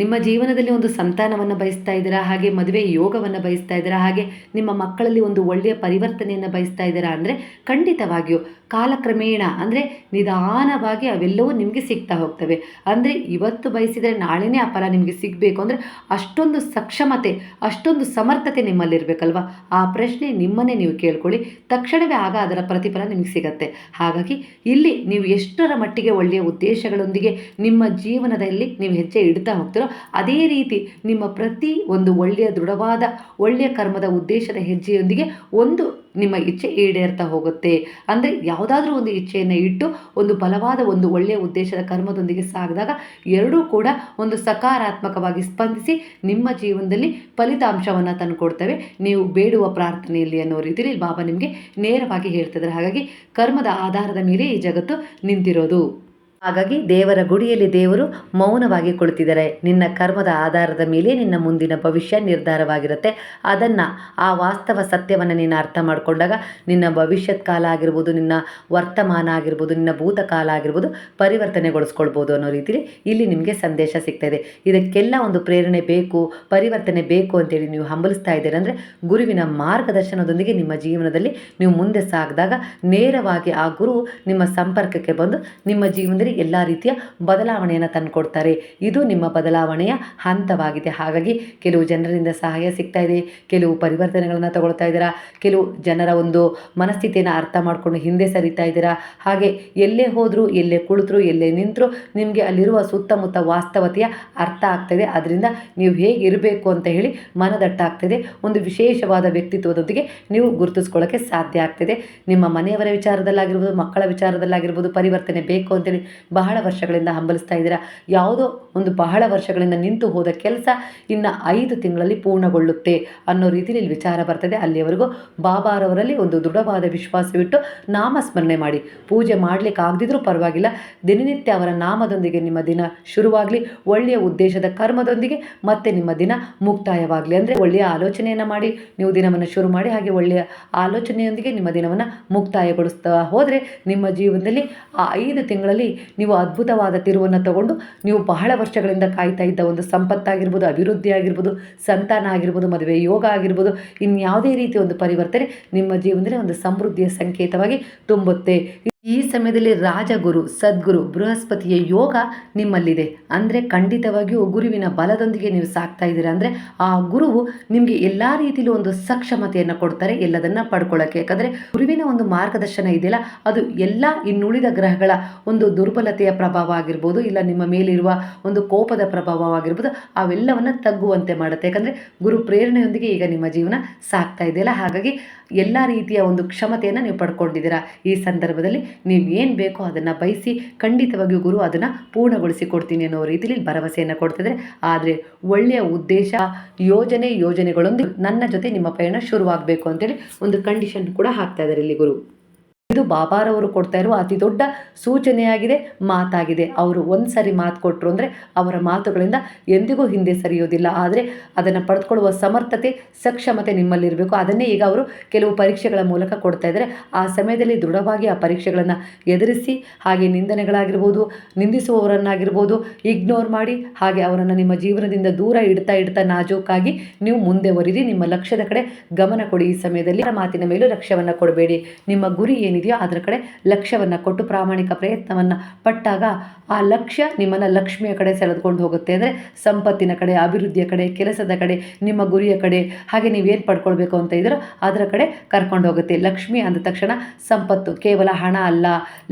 ನಿಮ್ಮ ಜೀವನದಲ್ಲಿ ಒಂದು ಸಂತಾನವನ್ನು ಬಯಸ್ತಾ ಇದ್ದೀರಾ? ಹಾಗೆ ಮದುವೆ ಯೋಗವನ್ನು ಬಯಸ್ತಾ ಇದ್ದೀರಾ? ಹಾಗೆ ನಿಮ್ಮ ಮಕ್ಕಳಲ್ಲಿ ಒಂದು ಒಳ್ಳೆಯ ಪರಿವರ್ತನೆಯನ್ನು ಬಯಸ್ತಾ ಇದ್ದೀರಾ? ಅಂದರೆ ಖಂಡಿತವಾಗಿಯೂ ಕಾಲಕ್ರಮೇಣ ಅಂದರೆ ನಿಧಾನವಾಗಿ ಅವೆಲ್ಲವೂ ನಿಮಗೆ ಸಿಗ್ತಾ ಹೋಗ್ತವೆ. ಅಂದರೆ ಇವತ್ತು ಬಯಸಿದರೆ ನಾಳೆನೇ ಆ ಫಲ ನಿಮಗೆ ಸಿಗಬೇಕು. ಅಂದರೆ ಅಷ್ಟೊಂದು ಸಕ್ಷಮತೆ ಅಷ್ಟೊಂದು ಸಮರ್ಥತೆ ನಿಮ್ಮಲ್ಲಿರಬೇಕಲ್ವ? ಆ ಪ್ರಶ್ನೆ ನಿಮ್ಮನ್ನೇ ನೀವು ಕೇಳ್ಕೊಳ್ಳಿ. ತಕ್ಷಣವೇ ಆಗ ಅದರ ಪ್ರತಿಫಲ ನಿಮಗೆ ಸಿಗತ್ತೆ. ಹಾಗಾಗಿ ಇಲ್ಲಿ ನೀವು ಎಷ್ಟರ ಮಟ್ಟಿಗೆ ಒಳ್ಳೆಯ ಉದ್ದೇಶಗಳೊಂದಿಗೆ ನಿಮ್ಮ ಜೀವನದಲ್ಲಿ ನೀವು ಹೆಜ್ಜೆ ಇಡ್ತಾ ಹೋಗ್ತೀರೋ ಅದೇ ರೀತಿ ನಿಮ್ಮ ಪ್ರತಿ ಒಂದು ಒಳ್ಳೆಯ ದೃಢವಾದ ಒಳ್ಳೆಯ ಕರ್ಮದ ಉದ್ದೇಶದ ಹೆಜ್ಜೆಯೊಂದಿಗೆ ಒಂದು ನಿಮ್ಮ ಇಚ್ಛೆ ಈಡೇರ್ತಾ ಹೋಗುತ್ತೆ. ಅಂದರೆ ಯಾವುದಾದ್ರೂ ಒಂದು ಇಚ್ಛೆಯನ್ನು ಇಟ್ಟು ಒಂದು ಬಲವಾದ ಒಂದು ಒಳ್ಳೆಯ ಉದ್ದೇಶದ ಕರ್ಮದೊಂದಿಗೆ ಸಾಗಿದಾಗ ಎರಡೂ ಕೂಡ ಒಂದು ಸಕಾರಾತ್ಮಕವಾಗಿ ಸ್ಪಂದಿಸಿ ನಿಮ್ಮ ಜೀವನದಲ್ಲಿ ಫಲಿತಾಂಶವನ್ನು ತಂದುಕೊಡ್ತವೆ. ನೀವು ಬೇಡುವ ಪ್ರಾರ್ಥನೆಯಲ್ಲಿ ಅನ್ನೋ ರೀತಿಯಲ್ಲಿ ಬಾಬಾ ನಿಮಗೆ ನೇರವಾಗಿ ಹೇಳ್ತಿದ್ದಾರೆ. ಹಾಗಾಗಿ ಕರ್ಮದ ಆಧಾರದ ಮೇಲೆ ಈ ಜಗತ್ತು ನಿಂತಿರೋದು. ಹಾಗಾಗಿ ದೇವರ ಗುಡಿಯಲ್ಲಿ ದೇವರು ಮೌನವಾಗಿ ಕುಳಿತಿದ್ದಾರೆ. ನಿನ್ನ ಕರ್ಮದ ಆಧಾರದ ಮೇಲೆ ನಿನ್ನ ಮುಂದಿನ ಭವಿಷ್ಯ ನಿರ್ಧಾರವಾಗಿರುತ್ತೆ. ಅದನ್ನು, ಆ ವಾಸ್ತವ ಸತ್ಯವನ್ನು ನೀನು ಅರ್ಥ ಮಾಡಿಕೊಂಡಾಗ ನಿನ್ನ ಭವಿಷ್ಯತ್ ಕಾಲ ಆಗಿರ್ಬೋದು, ನಿನ್ನ ವರ್ತಮಾನ ಆಗಿರ್ಬೋದು, ನಿನ್ನ ಭೂತಕಾಲ ಆಗಿರ್ಬೋದು ಪರಿವರ್ತನೆಗೊಳಿಸ್ಕೊಳ್ಬೋದು ಅನ್ನೋ ರೀತಿಯಲ್ಲಿ ಇಲ್ಲಿ ನಿಮಗೆ ಸಂದೇಶ ಸಿಗ್ತಾ ಇದೆ. ಇದಕ್ಕೆಲ್ಲ ಒಂದು ಪ್ರೇರಣೆ ಬೇಕು, ಪರಿವರ್ತನೆ ಬೇಕು ಅಂತೇಳಿ ನೀವು ಹಂಬಲಿಸ್ತಾ ಇದ್ದೀರ ಅಂದರೆ ಗುರುವಿನ ಮಾರ್ಗದರ್ಶನದೊಂದಿಗೆ ನಿಮ್ಮ ಜೀವನದಲ್ಲಿ ನೀವು ಮುಂದೆ ಸಾಗಿದಾಗ ನೇರವಾಗಿ ಆ ಗುರು ನಿಮ್ಮ ಸಂಪರ್ಕಕ್ಕೆ ಬಂದು ನಿಮ್ಮ ಜೀವನದಲ್ಲಿ ಜೀವನದಲ್ಲಿ ಎಲ್ಲ ರೀತಿಯ ಬದಲಾವಣೆಯನ್ನು ತಂದುಕೊಡ್ತಾರೆ. ಇದು ನಿಮ್ಮ ಬದಲಾವಣೆಯ ಹಂತವಾಗಿದೆ. ಹಾಗಾಗಿ ಕೆಲವು ಜನರಿಂದ ಸಹಾಯ ಸಿಗ್ತಾ ಇದೆ. ಕೆಲವು ಪರಿವರ್ತನೆಗಳನ್ನು ತಗೊಳ್ತಾ ಇದ್ದೀರಾ? ಕೆಲವು ಜನರ ಒಂದು ಮನಸ್ಥಿತಿಯನ್ನು ಅರ್ಥ ಮಾಡಿಕೊಂಡು ಹಿಂದೆ ಸರಿತಾ ಇದ್ದೀರಾ? ಹಾಗೆ ಎಲ್ಲೇ ಹೋದರೂ, ಎಲ್ಲೇ ಕುಳಿತರು, ಎಲ್ಲೇ ನಿಂತರು ನಿಮಗೆ ಅಲ್ಲಿರುವ ಸುತ್ತಮುತ್ತ ವಾಸ್ತವತೆಯ ಅರ್ಥ ಆಗ್ತದೆ ಅದರಿಂದ ನೀವು ಹೇಗೆ ಇರಬೇಕು ಅಂತ ಹೇಳಿ ಮನದಟ್ಟಾಗ್ತದೆ ಒಂದು ವಿಶೇಷವಾದ ವ್ಯಕ್ತಿತ್ವದೊಂದಿಗೆ ನೀವು ಗುರುತಿಸ್ಕೊಳ್ಳೋಕ್ಕೆ ಸಾಧ್ಯ ಆಗ್ತದೆ ನಿಮ್ಮ ಮನೆಯವರ ವಿಚಾರದಲ್ಲಾಗಿರ್ಬೋದು, ಮಕ್ಕಳ ವಿಚಾರದಲ್ಲಾಗಿರ್ಬೋದು ಪರಿವರ್ತನೆ ಬೇಕು ಅಂತೇಳಿ ಬಹಳ ವರ್ಷಗಳಿಂದ ಹಂಬಲಿಸ್ತಾ ಇದ್ದೀರಾ? ಯಾವುದೋ ಒಂದು ಬಹಳ ವರ್ಷಗಳಿಂದ ನಿಂತು ಹೋದ ಕೆಲಸ ಇನ್ನು ಐದು ತಿಂಗಳಲ್ಲಿ ಪೂರ್ಣಗೊಳ್ಳುತ್ತೆ ಅನ್ನೋ ರೀತಿಯಲ್ಲಿ ಇಲ್ಲಿ ವಿಚಾರ ಬರ್ತದೆ. ಅಲ್ಲಿಯವರೆಗೂ ಬಾಬಾರವರಲ್ಲಿ ಒಂದು ದೃಢವಾದ ವಿಶ್ವಾಸವಿಟ್ಟು ನಾಮಸ್ಮರಣೆ ಮಾಡಿ. ಪೂಜೆ ಮಾಡಲಿಕ್ಕೆ ಆಗದಿದ್ರೂ ಪರವಾಗಿಲ್ಲ. ದಿನನಿತ್ಯ ಅವರ ನಾಮದೊಂದಿಗೆ ನಿಮ್ಮ ದಿನ ಶುರುವಾಗಲಿ, ಒಳ್ಳೆಯ ಉದ್ದೇಶದ ಕರ್ಮದೊಂದಿಗೆ ಮತ್ತೆ ನಿಮ್ಮ ದಿನ ಮುಕ್ತಾಯವಾಗಲಿ. ಅಂದರೆ ಒಳ್ಳೆಯ ಆಲೋಚನೆಯನ್ನು ಮಾಡಿ, ನೀವು ದಿನವನ್ನು ಶುರು ಮಾಡಿ, ಹಾಗೆ ಒಳ್ಳೆಯ ಆಲೋಚನೆಯೊಂದಿಗೆ ನಿಮ್ಮ ದಿನವನ್ನು ಮುಕ್ತಾಯಗೊಳಿಸ್ತಾ ಹೋದರೆ ನಿಮ್ಮ ಜೀವನದಲ್ಲಿ ಆ ಐದು ತಿಂಗಳಲ್ಲಿ ನೀವು ಅದ್ಭುತವಾದ ತಿರುವನ್ನು ತಗೊಂಡು ನೀವು ಬಹಳ ವರ್ಷಗಳಿಂದ ಕಾಯ್ತಾ ಇದ್ದ ಒಂದು ಸಂಪತ್ತಾಗಿರ್ಬೋದು, ಅಭಿವೃದ್ಧಿ ಆಗಿರ್ಬೋದು, ಸಂತಾನ ಆಗಿರ್ಬೋದು, ಮದುವೆ ಯೋಗ ಆಗಿರ್ಬೋದು, ಇನ್ಯಾವುದೇ ರೀತಿಯ ಒಂದು ಪರಿವರ್ತನೆ ನಿಮ್ಮ ಜೀವನದಲ್ಲಿ ಒಂದು ಸಮೃದ್ಧಿಯ ಸಂಕೇತವಾಗಿ ತುಂಬುತ್ತೆ. ಈ ಸಮಯದಲ್ಲಿ ರಾಜಗುರು, ಸದ್ಗುರು, ಬೃಹಸ್ಪತಿಯ ಯೋಗ ನಿಮ್ಮಲ್ಲಿದೆ. ಅಂದರೆ ಖಂಡಿತವಾಗಿಯೂ ಗುರುವಿನ ಬಲದೊಂದಿಗೆ ನೀವು ಸಾಕ್ತಾ ಇದ್ದೀರಾ ಅಂದರೆ ಆ ಗುರುವು ನಿಮಗೆ ಎಲ್ಲ ರೀತಿಯಲ್ಲೂ ಒಂದು ಸಕ್ಷಮತೆಯನ್ನು ಕೊಡ್ತಾರೆ ಎಲ್ಲದನ್ನು ಪಡ್ಕೊಳ್ಳೋಕ್ಕೆ ಯಾಕಂದರೆ ಗುರುವಿನ ಒಂದು ಮಾರ್ಗದರ್ಶನ ಇದೆಯಲ್ಲ, ಅದು ಎಲ್ಲ ಇನ್ನುಳಿದ ಗ್ರಹಗಳ ಒಂದು ದುರ್ಬಲತೆಯ ಪ್ರಭಾವ ಆಗಿರ್ಬೋದು, ಇಲ್ಲ ನಿಮ್ಮ ಮೇಲಿರುವ ಒಂದು ಕೋಪದ ಪ್ರಭಾವವಾಗಿರ್ಬೋದು ಅವೆಲ್ಲವನ್ನು ತಗ್ಗುವಂತೆ ಮಾಡುತ್ತೆ. ಯಾಕಂದರೆ ಗುರು ಪ್ರೇರಣೆಯೊಂದಿಗೆ ಈಗ ನಿಮ್ಮ ಜೀವನ ಸಾಕ್ತಾ ಇದೆಯಲ್ಲ, ಹಾಗಾಗಿ ಎಲ್ಲ ರೀತಿಯ ಒಂದು ಕ್ಷಮತೆಯನ್ನು ನೀವು ಪಡ್ಕೊಂಡಿದ್ದೀರಾ? ಈ ಸಂದರ್ಭದಲ್ಲಿ ನೀವು ಏನು ಬೇಕೋ ಅದನ್ನು ಬಯಸಿ ಖಂಡಿತವಾಗಿಯೂ ಗುರು ಅದನ್ನು ಪೂರ್ಣಗೊಳಿಸಿ ಕೊಡ್ತೀನಿ ಅನ್ನೋ ರೀತಿಯಲ್ಲಿ ಭರವಸೆಯನ್ನು ಕೊಡ್ತಿದ್ರೆ ಆದರೆ ಒಳ್ಳೆಯ ಉದ್ದೇಶ, ಯೋಜನೆ ಯೋಜನೆಗಳೊಂದು ನನ್ನ ಜೊತೆ ನಿಮ್ಮ ಪಯಣ ಶುರುವಾಗಬೇಕು ಅಂತೇಳಿ ಒಂದು ಕಂಡೀಷನ್ ಕೂಡ ಹಾಕ್ತಾ ಇದ್ದಾರೆ ಇಲ್ಲಿ ಗುರು. ಇದು ಬಾಬಾರವರು ಕೊಡ್ತಾ ಇರುವ ಅತಿ ದೊಡ್ಡ ಸೂಚನೆಯಾಗಿದೆ, ಮಾತಾಗಿದೆ. ಅವರು ಒಂದು ಸಾರಿ ಮಾತು ಕೊಟ್ಟರು ಅಂದರೆ ಅವರ ಮಾತುಗಳಿಂದ ಎಂದಿಗೂ ಹಿಂದೆ ಸರಿಯೋದಿಲ್ಲ. ಆದರೆ ಅದನ್ನು ಪಡೆದುಕೊಳ್ಳುವ ಸಮರ್ಥತೆ, ಸಕ್ಷಮತೆ ನಿಮ್ಮಲ್ಲಿರಬೇಕು. ಅದನ್ನೇ ಈಗ ಅವರು ಕೆಲವು ಪರೀಕ್ಷೆಗಳ ಮೂಲಕ ಕೊಡ್ತಾ ಇದ್ದಾರೆ. ಆ ಸಮಯದಲ್ಲಿ ದೃಢವಾಗಿ ಆ ಪರೀಕ್ಷೆಗಳನ್ನು ಎದುರಿಸಿ, ಹಾಗೆ ನಿಂದನೆಗಳಾಗಿರ್ಬೋದು, ನಿಂದಿಸುವವರನ್ನಾಗಿರ್ಬೋದು, ಇಗ್ನೋರ್ ಮಾಡಿ, ಹಾಗೆ ಅವರನ್ನು ನಿಮ್ಮ ಜೀವನದಿಂದ ದೂರ ಇಡ್ತಾ ಇಡ್ತಾ ನಾಜೂಕಾಗಿ ನೀವು ಮುಂದೆ ಒರಿರಿ. ನಿಮ್ಮ ಲಕ್ಷ್ಯದ ಕಡೆ ಗಮನ ಕೊಡಿ. ಈ ಸಮಯದಲ್ಲಿ ಮಾತಿನ ಮೇಲೂ ಲಕ್ಷ್ಯವನ್ನು ಕೊಡಬೇಡಿ. ನಿಮ್ಮ ಗುರಿ ಏನಿದೆಯೋ ಅದರ ಕಡೆ ಲಕ್ಷ್ಯವನ್ನು ಕೊಟ್ಟು ಪ್ರಾಮಾಣಿಕ ಪ್ರಯತ್ನವನ್ನು ಪಟ್ಟಾಗ ಆ ಲಕ್ಷ್ಯ ನಿಮ್ಮನ್ನು ಲಕ್ಷ್ಮಿಯ ಕಡೆ ಸೆಳೆದುಕೊಂಡು ಹೋಗುತ್ತೆ. ಅಂದರೆ ಸಂಪತ್ತಿನ ಕಡೆ, ಅಭಿವೃದ್ಧಿಯ ಕಡೆ, ಕೆಲಸದ ಕಡೆ, ನಿಮ್ಮ ಗುರಿಯ ಕಡೆ, ಹಾಗೆ ನೀವೇನು ಪಡ್ಕೊಳ್ಬೇಕು ಅಂತ ಇದ್ದೀರೋ ಅದರ ಕಡೆ ಕರ್ಕೊಂಡು ಹೋಗುತ್ತೆ. ಲಕ್ಷ್ಮಿ ಅಂದ ತಕ್ಷಣ ಸಂಪತ್ತು, ಕೇವಲ ಹಣ ಅಲ್ಲ.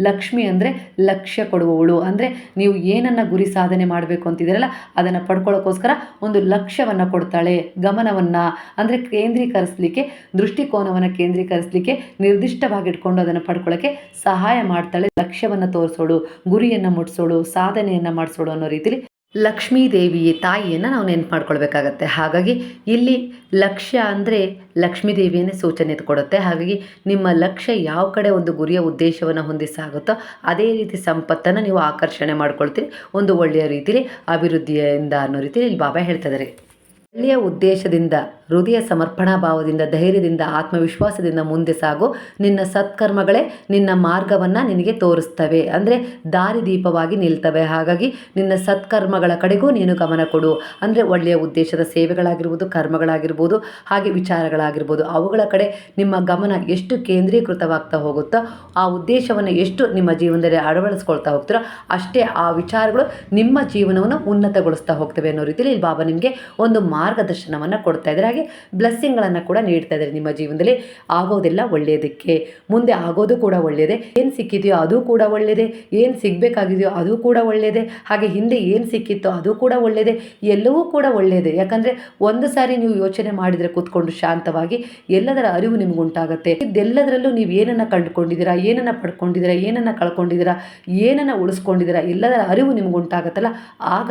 ಲಕ್ಷ್ಮಿ ಅಂದರೆ ಲಕ್ಷ್ಯ ಕೊಡುವವಳು. ಅಂದರೆ ನೀವು ಏನನ್ನು ಗುರಿ ಸಾಧನೆ ಮಾಡಬೇಕು ಅಂತಿದ್ದೀರಲ್ಲ ಅದನ್ನು ಪಡ್ಕೊಳ್ಳೋಕ್ಕೋಸ್ಕರ ಒಂದು ಲಕ್ಷ್ಯವನ್ನು ಕೊಡ್ತಾಳೆ. ಗಮನವನ್ನು ಅಂದರೆ ಕೇಂದ್ರೀಕರಿಸಲಿಕ್ಕೆ, ದೃಷ್ಟಿಕೋನವನ್ನು ಕೇಂದ್ರೀಕರಿಸಲಿಕ್ಕೆ ನಿರ್ದಿಷ್ಟವಾಗಿ ಇಟ್ಕೊಂಡು ಅದನ್ನು ಪಡ್ಕೊಳ್ಳೋಕ್ಕೆ ಸಹಾಯ ಮಾಡ್ತಾಳೆ, ಲಕ್ಷ್ಯವನ್ನು ತೋರಿಸೋಳು, ಗುರಿಯನ್ನು ಮುಟ್ಸೋಳು, ಸಾಧನೆಯನ್ನು ಮಾಡಿಸೋಳು ಅನ್ನೋ ರೀತಿಲಿ ಲಕ್ಷ್ಮೀ ದೇವಿಯ ತಾಯಿಯನ್ನು ನಾವು ನೆನ್ಪು ಮಾಡ್ಕೊಳ್ಬೇಕಾಗತ್ತೆ. ಹಾಗಾಗಿ ಇಲ್ಲಿ ಲಕ್ಷ್ಯ ಅಂದರೆ ಲಕ್ಷ್ಮೀ ದೇವಿಯನ್ನೇ ಸೂಚನೆ ಕೊಡುತ್ತೆ. ಹಾಗಾಗಿ ನಿಮ್ಮ ಲಕ್ಷ್ಯ ಯಾವ ಕಡೆ ಒಂದು ಗುರಿಯ ಉದ್ದೇಶವನ್ನು ಹೊಂದಿಸಾಗುತ್ತೋ ಅದೇ ರೀತಿ ಸಂಪತ್ತನ್ನು ನೀವು ಆಕರ್ಷಣೆ ಮಾಡ್ಕೊಳ್ತೀರಿ. ಒಂದು ಒಳ್ಳೆಯ ರೀತಿಯಲ್ಲಿ ಅಭಿವೃದ್ಧಿಯಿಂದ ಅನ್ನೋ ರೀತಿಯಲ್ಲಿ ಇಲ್ಲಿ ಬಾಬಾ ಹೇಳ್ತಾ ಇದ್ದಾರೆ ಒಳ್ಳೆಯ ಉದ್ದೇಶದಿಂದ, ಹೃದಯ ಸಮರ್ಪಣಾ ಭಾವದಿಂದ, ಧೈರ್ಯದಿಂದ, ಆತ್ಮವಿಶ್ವಾಸದಿಂದ ಮುಂದೆ ಸಾಗು. ನಿನ್ನ ಸತ್ಕರ್ಮಗಳೇ ನಿನ್ನ ಮಾರ್ಗವನ್ನು ನಿನಗೆ ತೋರಿಸ್ತವೆ. ಅಂದರೆ ದಾರಿದೀಪವಾಗಿ ನಿಲ್ತವೆ. ಹಾಗಾಗಿ ನಿನ್ನ ಸತ್ಕರ್ಮಗಳ ಕಡೆಗೂ ನೀನು ಗಮನ ಕೊಡು. ಅಂದರೆ ಒಳ್ಳೆಯ ಉದ್ದೇಶದ ಸೇವೆಗಳಾಗಿರ್ಬೋದು, ಕರ್ಮಗಳಾಗಿರ್ಬೋದು, ಹಾಗೆ ವಿಚಾರಗಳಾಗಿರ್ಬೋದು, ಅವುಗಳ ಕಡೆ ನಿಮ್ಮ ಗಮನ ಎಷ್ಟು ಕೇಂದ್ರೀಕೃತವಾಗ್ತಾ ಹೋಗುತ್ತೋ, ಆ ಉದ್ದೇಶವನ್ನು ಎಷ್ಟು ನಿಮ್ಮ ಜೀವನದಲ್ಲಿ ಅಳವಡಿಸ್ಕೊಳ್ತಾ ಹೋಗ್ತೀರೋ, ಅಷ್ಟೇ ಆ ವಿಚಾರಗಳು ನಿಮ್ಮ ಜೀವನವನ್ನು ಉನ್ನತಗೊಳಿಸ್ತಾ ಹೋಗ್ತವೆ ಅನ್ನೋ ರೀತಿಯಲ್ಲಿ ಬಾಬಾ ನಿಮಗೆ ಒಂದು ಮಾರ್ಗದರ್ಶನವನ್ನು ಕೊಡ್ತಾ ಇದ್ದಾರೆ. ಹಾಗೆ ಬ್ಲೆಸ್ಸಿಂಗ್ಗಳನ್ನು ಕೂಡ ನೀಡ್ತಾ ಇದ್ದಾರೆ ನಿಮ್ಮ ಜೀವನದಲ್ಲಿ. ಆಗೋದೆಲ್ಲ ಒಳ್ಳೆಯದಕ್ಕೆ ಮುಂದೆ ಆಗೋದು ಕೂಡ ಒಳ್ಳೆಯದೇ ಏನು ಸಿಕ್ಕಿದೆಯೋ ಅದು ಕೂಡ ಒಳ್ಳೆಯದೇ ಏನು ಸಿಗಬೇಕಾಗಿದೆಯೋ ಅದು ಕೂಡ ಒಳ್ಳೆಯದೇ ಹಾಗೆ ಹಿಂದೆ ಏನು ಸಿಕ್ಕಿತ್ತೋ ಅದು ಕೂಡ ಒಳ್ಳೆಯದೇ ಎಲ್ಲವೂ ಕೂಡ ಒಳ್ಳೆಯದೇ ಯಾಕಂದರೆ ಒಂದು ಸಾರಿ ನೀವು ಯೋಚನೆ ಮಾಡಿದರೆ ಕೂತ್ಕೊಂಡು ಶಾಂತವಾಗಿ ಎಲ್ಲದರ ಅರಿವು ನಿಮ್ಗೆ ಉಂಟಾಗುತ್ತೆ ಇದೆಲ್ಲದರಲ್ಲೂ ನೀವು ಏನನ್ನು ಕಂಡುಕೊಂಡಿದ್ದೀರಾ, ಏನನ್ನು ಪಡ್ಕೊಂಡಿದ್ದೀರಾ, ಏನನ್ನು ಕಳ್ಕೊಂಡಿದ್ದೀರಾ, ಏನನ್ನು ಉಳಿಸ್ಕೊಂಡಿದ್ದೀರಾ, ಎಲ್ಲದರ ಅರಿವು ನಿಮ್ಗೆ ಉಂಟಾಗತ್ತಲ್ಲ ಆಗ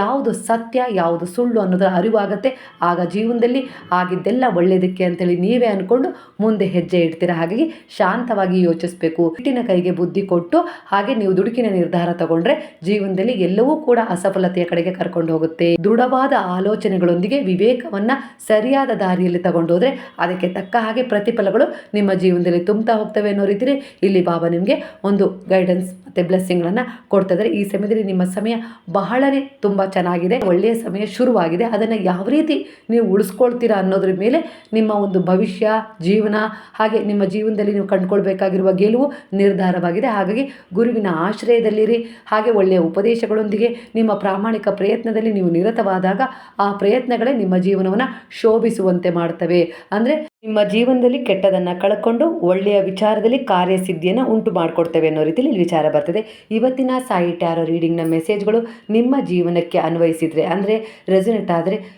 ಯಾವುದು ಸತ್ಯ, ಯಾವುದು ಸುಳ್ಳು ಅನ್ನೋದರ ಅರಿವಾಗತ್ತೆ ಆಗ ಜೀವನದಲ್ಲಿ ಆಗಿದ್ದೆಲ್ಲ ಒಳ್ಳೆಯದಕ್ಕೆ ಅಂತೇಳಿ ನೀವೇ ಅಂದ್ಕೊಂಡು ಮುಂದೆ ಹೆಜ್ಜೆ ಇಡ್ತೀರ ಹಾಗಾಗಿ ಶಾಂತವಾಗಿ ಯೋಚಿಸಬೇಕು. ಹಿಟ್ಟಿನ ಕೈಗೆ ಬುದ್ಧಿ ಕೊಟ್ಟು ಹಾಗೆ ನೀವು ದುಡುಕಿನ ನಿರ್ಧಾರ ತಗೊಂಡ್ರೆ ಜೀವನದಲ್ಲಿ ಎಲ್ಲವೂ ಕೂಡ ಅಸಫಲತೆಯ ಕಡೆಗೆ ಕರ್ಕೊಂಡು ಹೋಗುತ್ತೆ. ದೃಢವಾದ ಆಲೋಚನೆಗಳೊಂದಿಗೆ ವಿವೇಕವನ್ನ ಸರಿಯಾದ ದಾರಿಯಲ್ಲಿ ತಗೊಂಡೋದ್ರೆ ಅದಕ್ಕೆ ತಕ್ಕ ಹಾಗೆ ಪ್ರತಿಫಲಗಳು ನಿಮ್ಮ ಜೀವನದಲ್ಲಿ ತುಂಬ್ತಾ ಹೋಗ್ತವೆ ಅನ್ನೋ ರೀತಿಯಲ್ಲಿ ಇಲ್ಲಿ ಬಾಬಾ ನಿಮಗೆ ಒಂದು ಗೈಡೆನ್ಸ್ ಮತ್ತು ಬ್ಲೆಸ್ಸಿಂಗ್ಗಳನ್ನು ಕೊಡ್ತಾ ಇದ್ದಾರೆ. ಈ ಸಮಯದಲ್ಲಿ ನಿಮ್ಮ ಸಮಯ ಬಹಳನೇ ತುಂಬ ಚೆನ್ನಾಗಿದೆ. ಒಳ್ಳೆಯ ಸಮಯ ಶುರುವಾಗಿದೆ. ಅದನ್ನು ಯಾವ ರೀತಿ ನೀವು ಉಳಿಸ್ಕೊಳ್ತೀರಾ ಅನ್ನೋದ್ರ ಮೇಲೆ ನಿಮ್ಮ ಒಂದು ಭವಿಷ್ಯ, ಜೀವನ ಹಾಗೆ ನಿಮ್ಮ ಜೀವನದಲ್ಲಿ ನೀವು ಕಂಡುಕೊಳ್ಬೇಕಾಗಿರುವ ಗೆಲುವು ನಿರ್ಧಾರವಾಗಿದೆ. ಹಾಗಾಗಿ ಗುರುವಿನ ಆಶ್ರಯದಲ್ಲಿರಿ. ಹಾಗೆ ಒಳ್ಳೆಯ ಉಪದೇಶಗಳೊಂದಿಗೆ ನಿಮ್ಮ ಪ್ರಾಮಾಣಿಕ ಪ್ರಯತ್ನದಲ್ಲಿ ನೀವು ನಿರತವಾದಾಗ ಆ ಪ್ರಯತ್ನಗಳೇ ನಿಮ್ಮ ಜೀವನವನ್ನು ಶೋಭಿಸುವಂತೆ ಮಾಡ್ತವೆ. ಅಂದರೆ ನಿಮ್ಮ ಜೀವನದಲ್ಲಿ ಕೆಟ್ಟದನ್ನು ಕಳ್ಕೊಂಡು ಒಳ್ಳೆಯ ವಿಚಾರದಲ್ಲಿ ಕಾರ್ಯಸಿದ್ಧಿಯನ್ನು ಉಂಟು ಮಾಡಿಕೊಡ್ತೇವೆ ಅನ್ನೋ ರೀತಿಯಲ್ಲಿ ಇಲ್ಲಿ ವಿಚಾರ ಬರ್ತದೆ. ಇವತ್ತಿನ ಸಾಯಿ ಟ್ಯಾರೋ ರೀಡಿಂಗ್ನ ಮೆಸೇಜ್ಗಳು ನಿಮ್ಮ ಜೀವನಕ್ಕೆ ಅನ್ವಯಿಸಿದರೆ, ಅಂದರೆ ರೆಸೊನೇಟ್ ಆದರೆ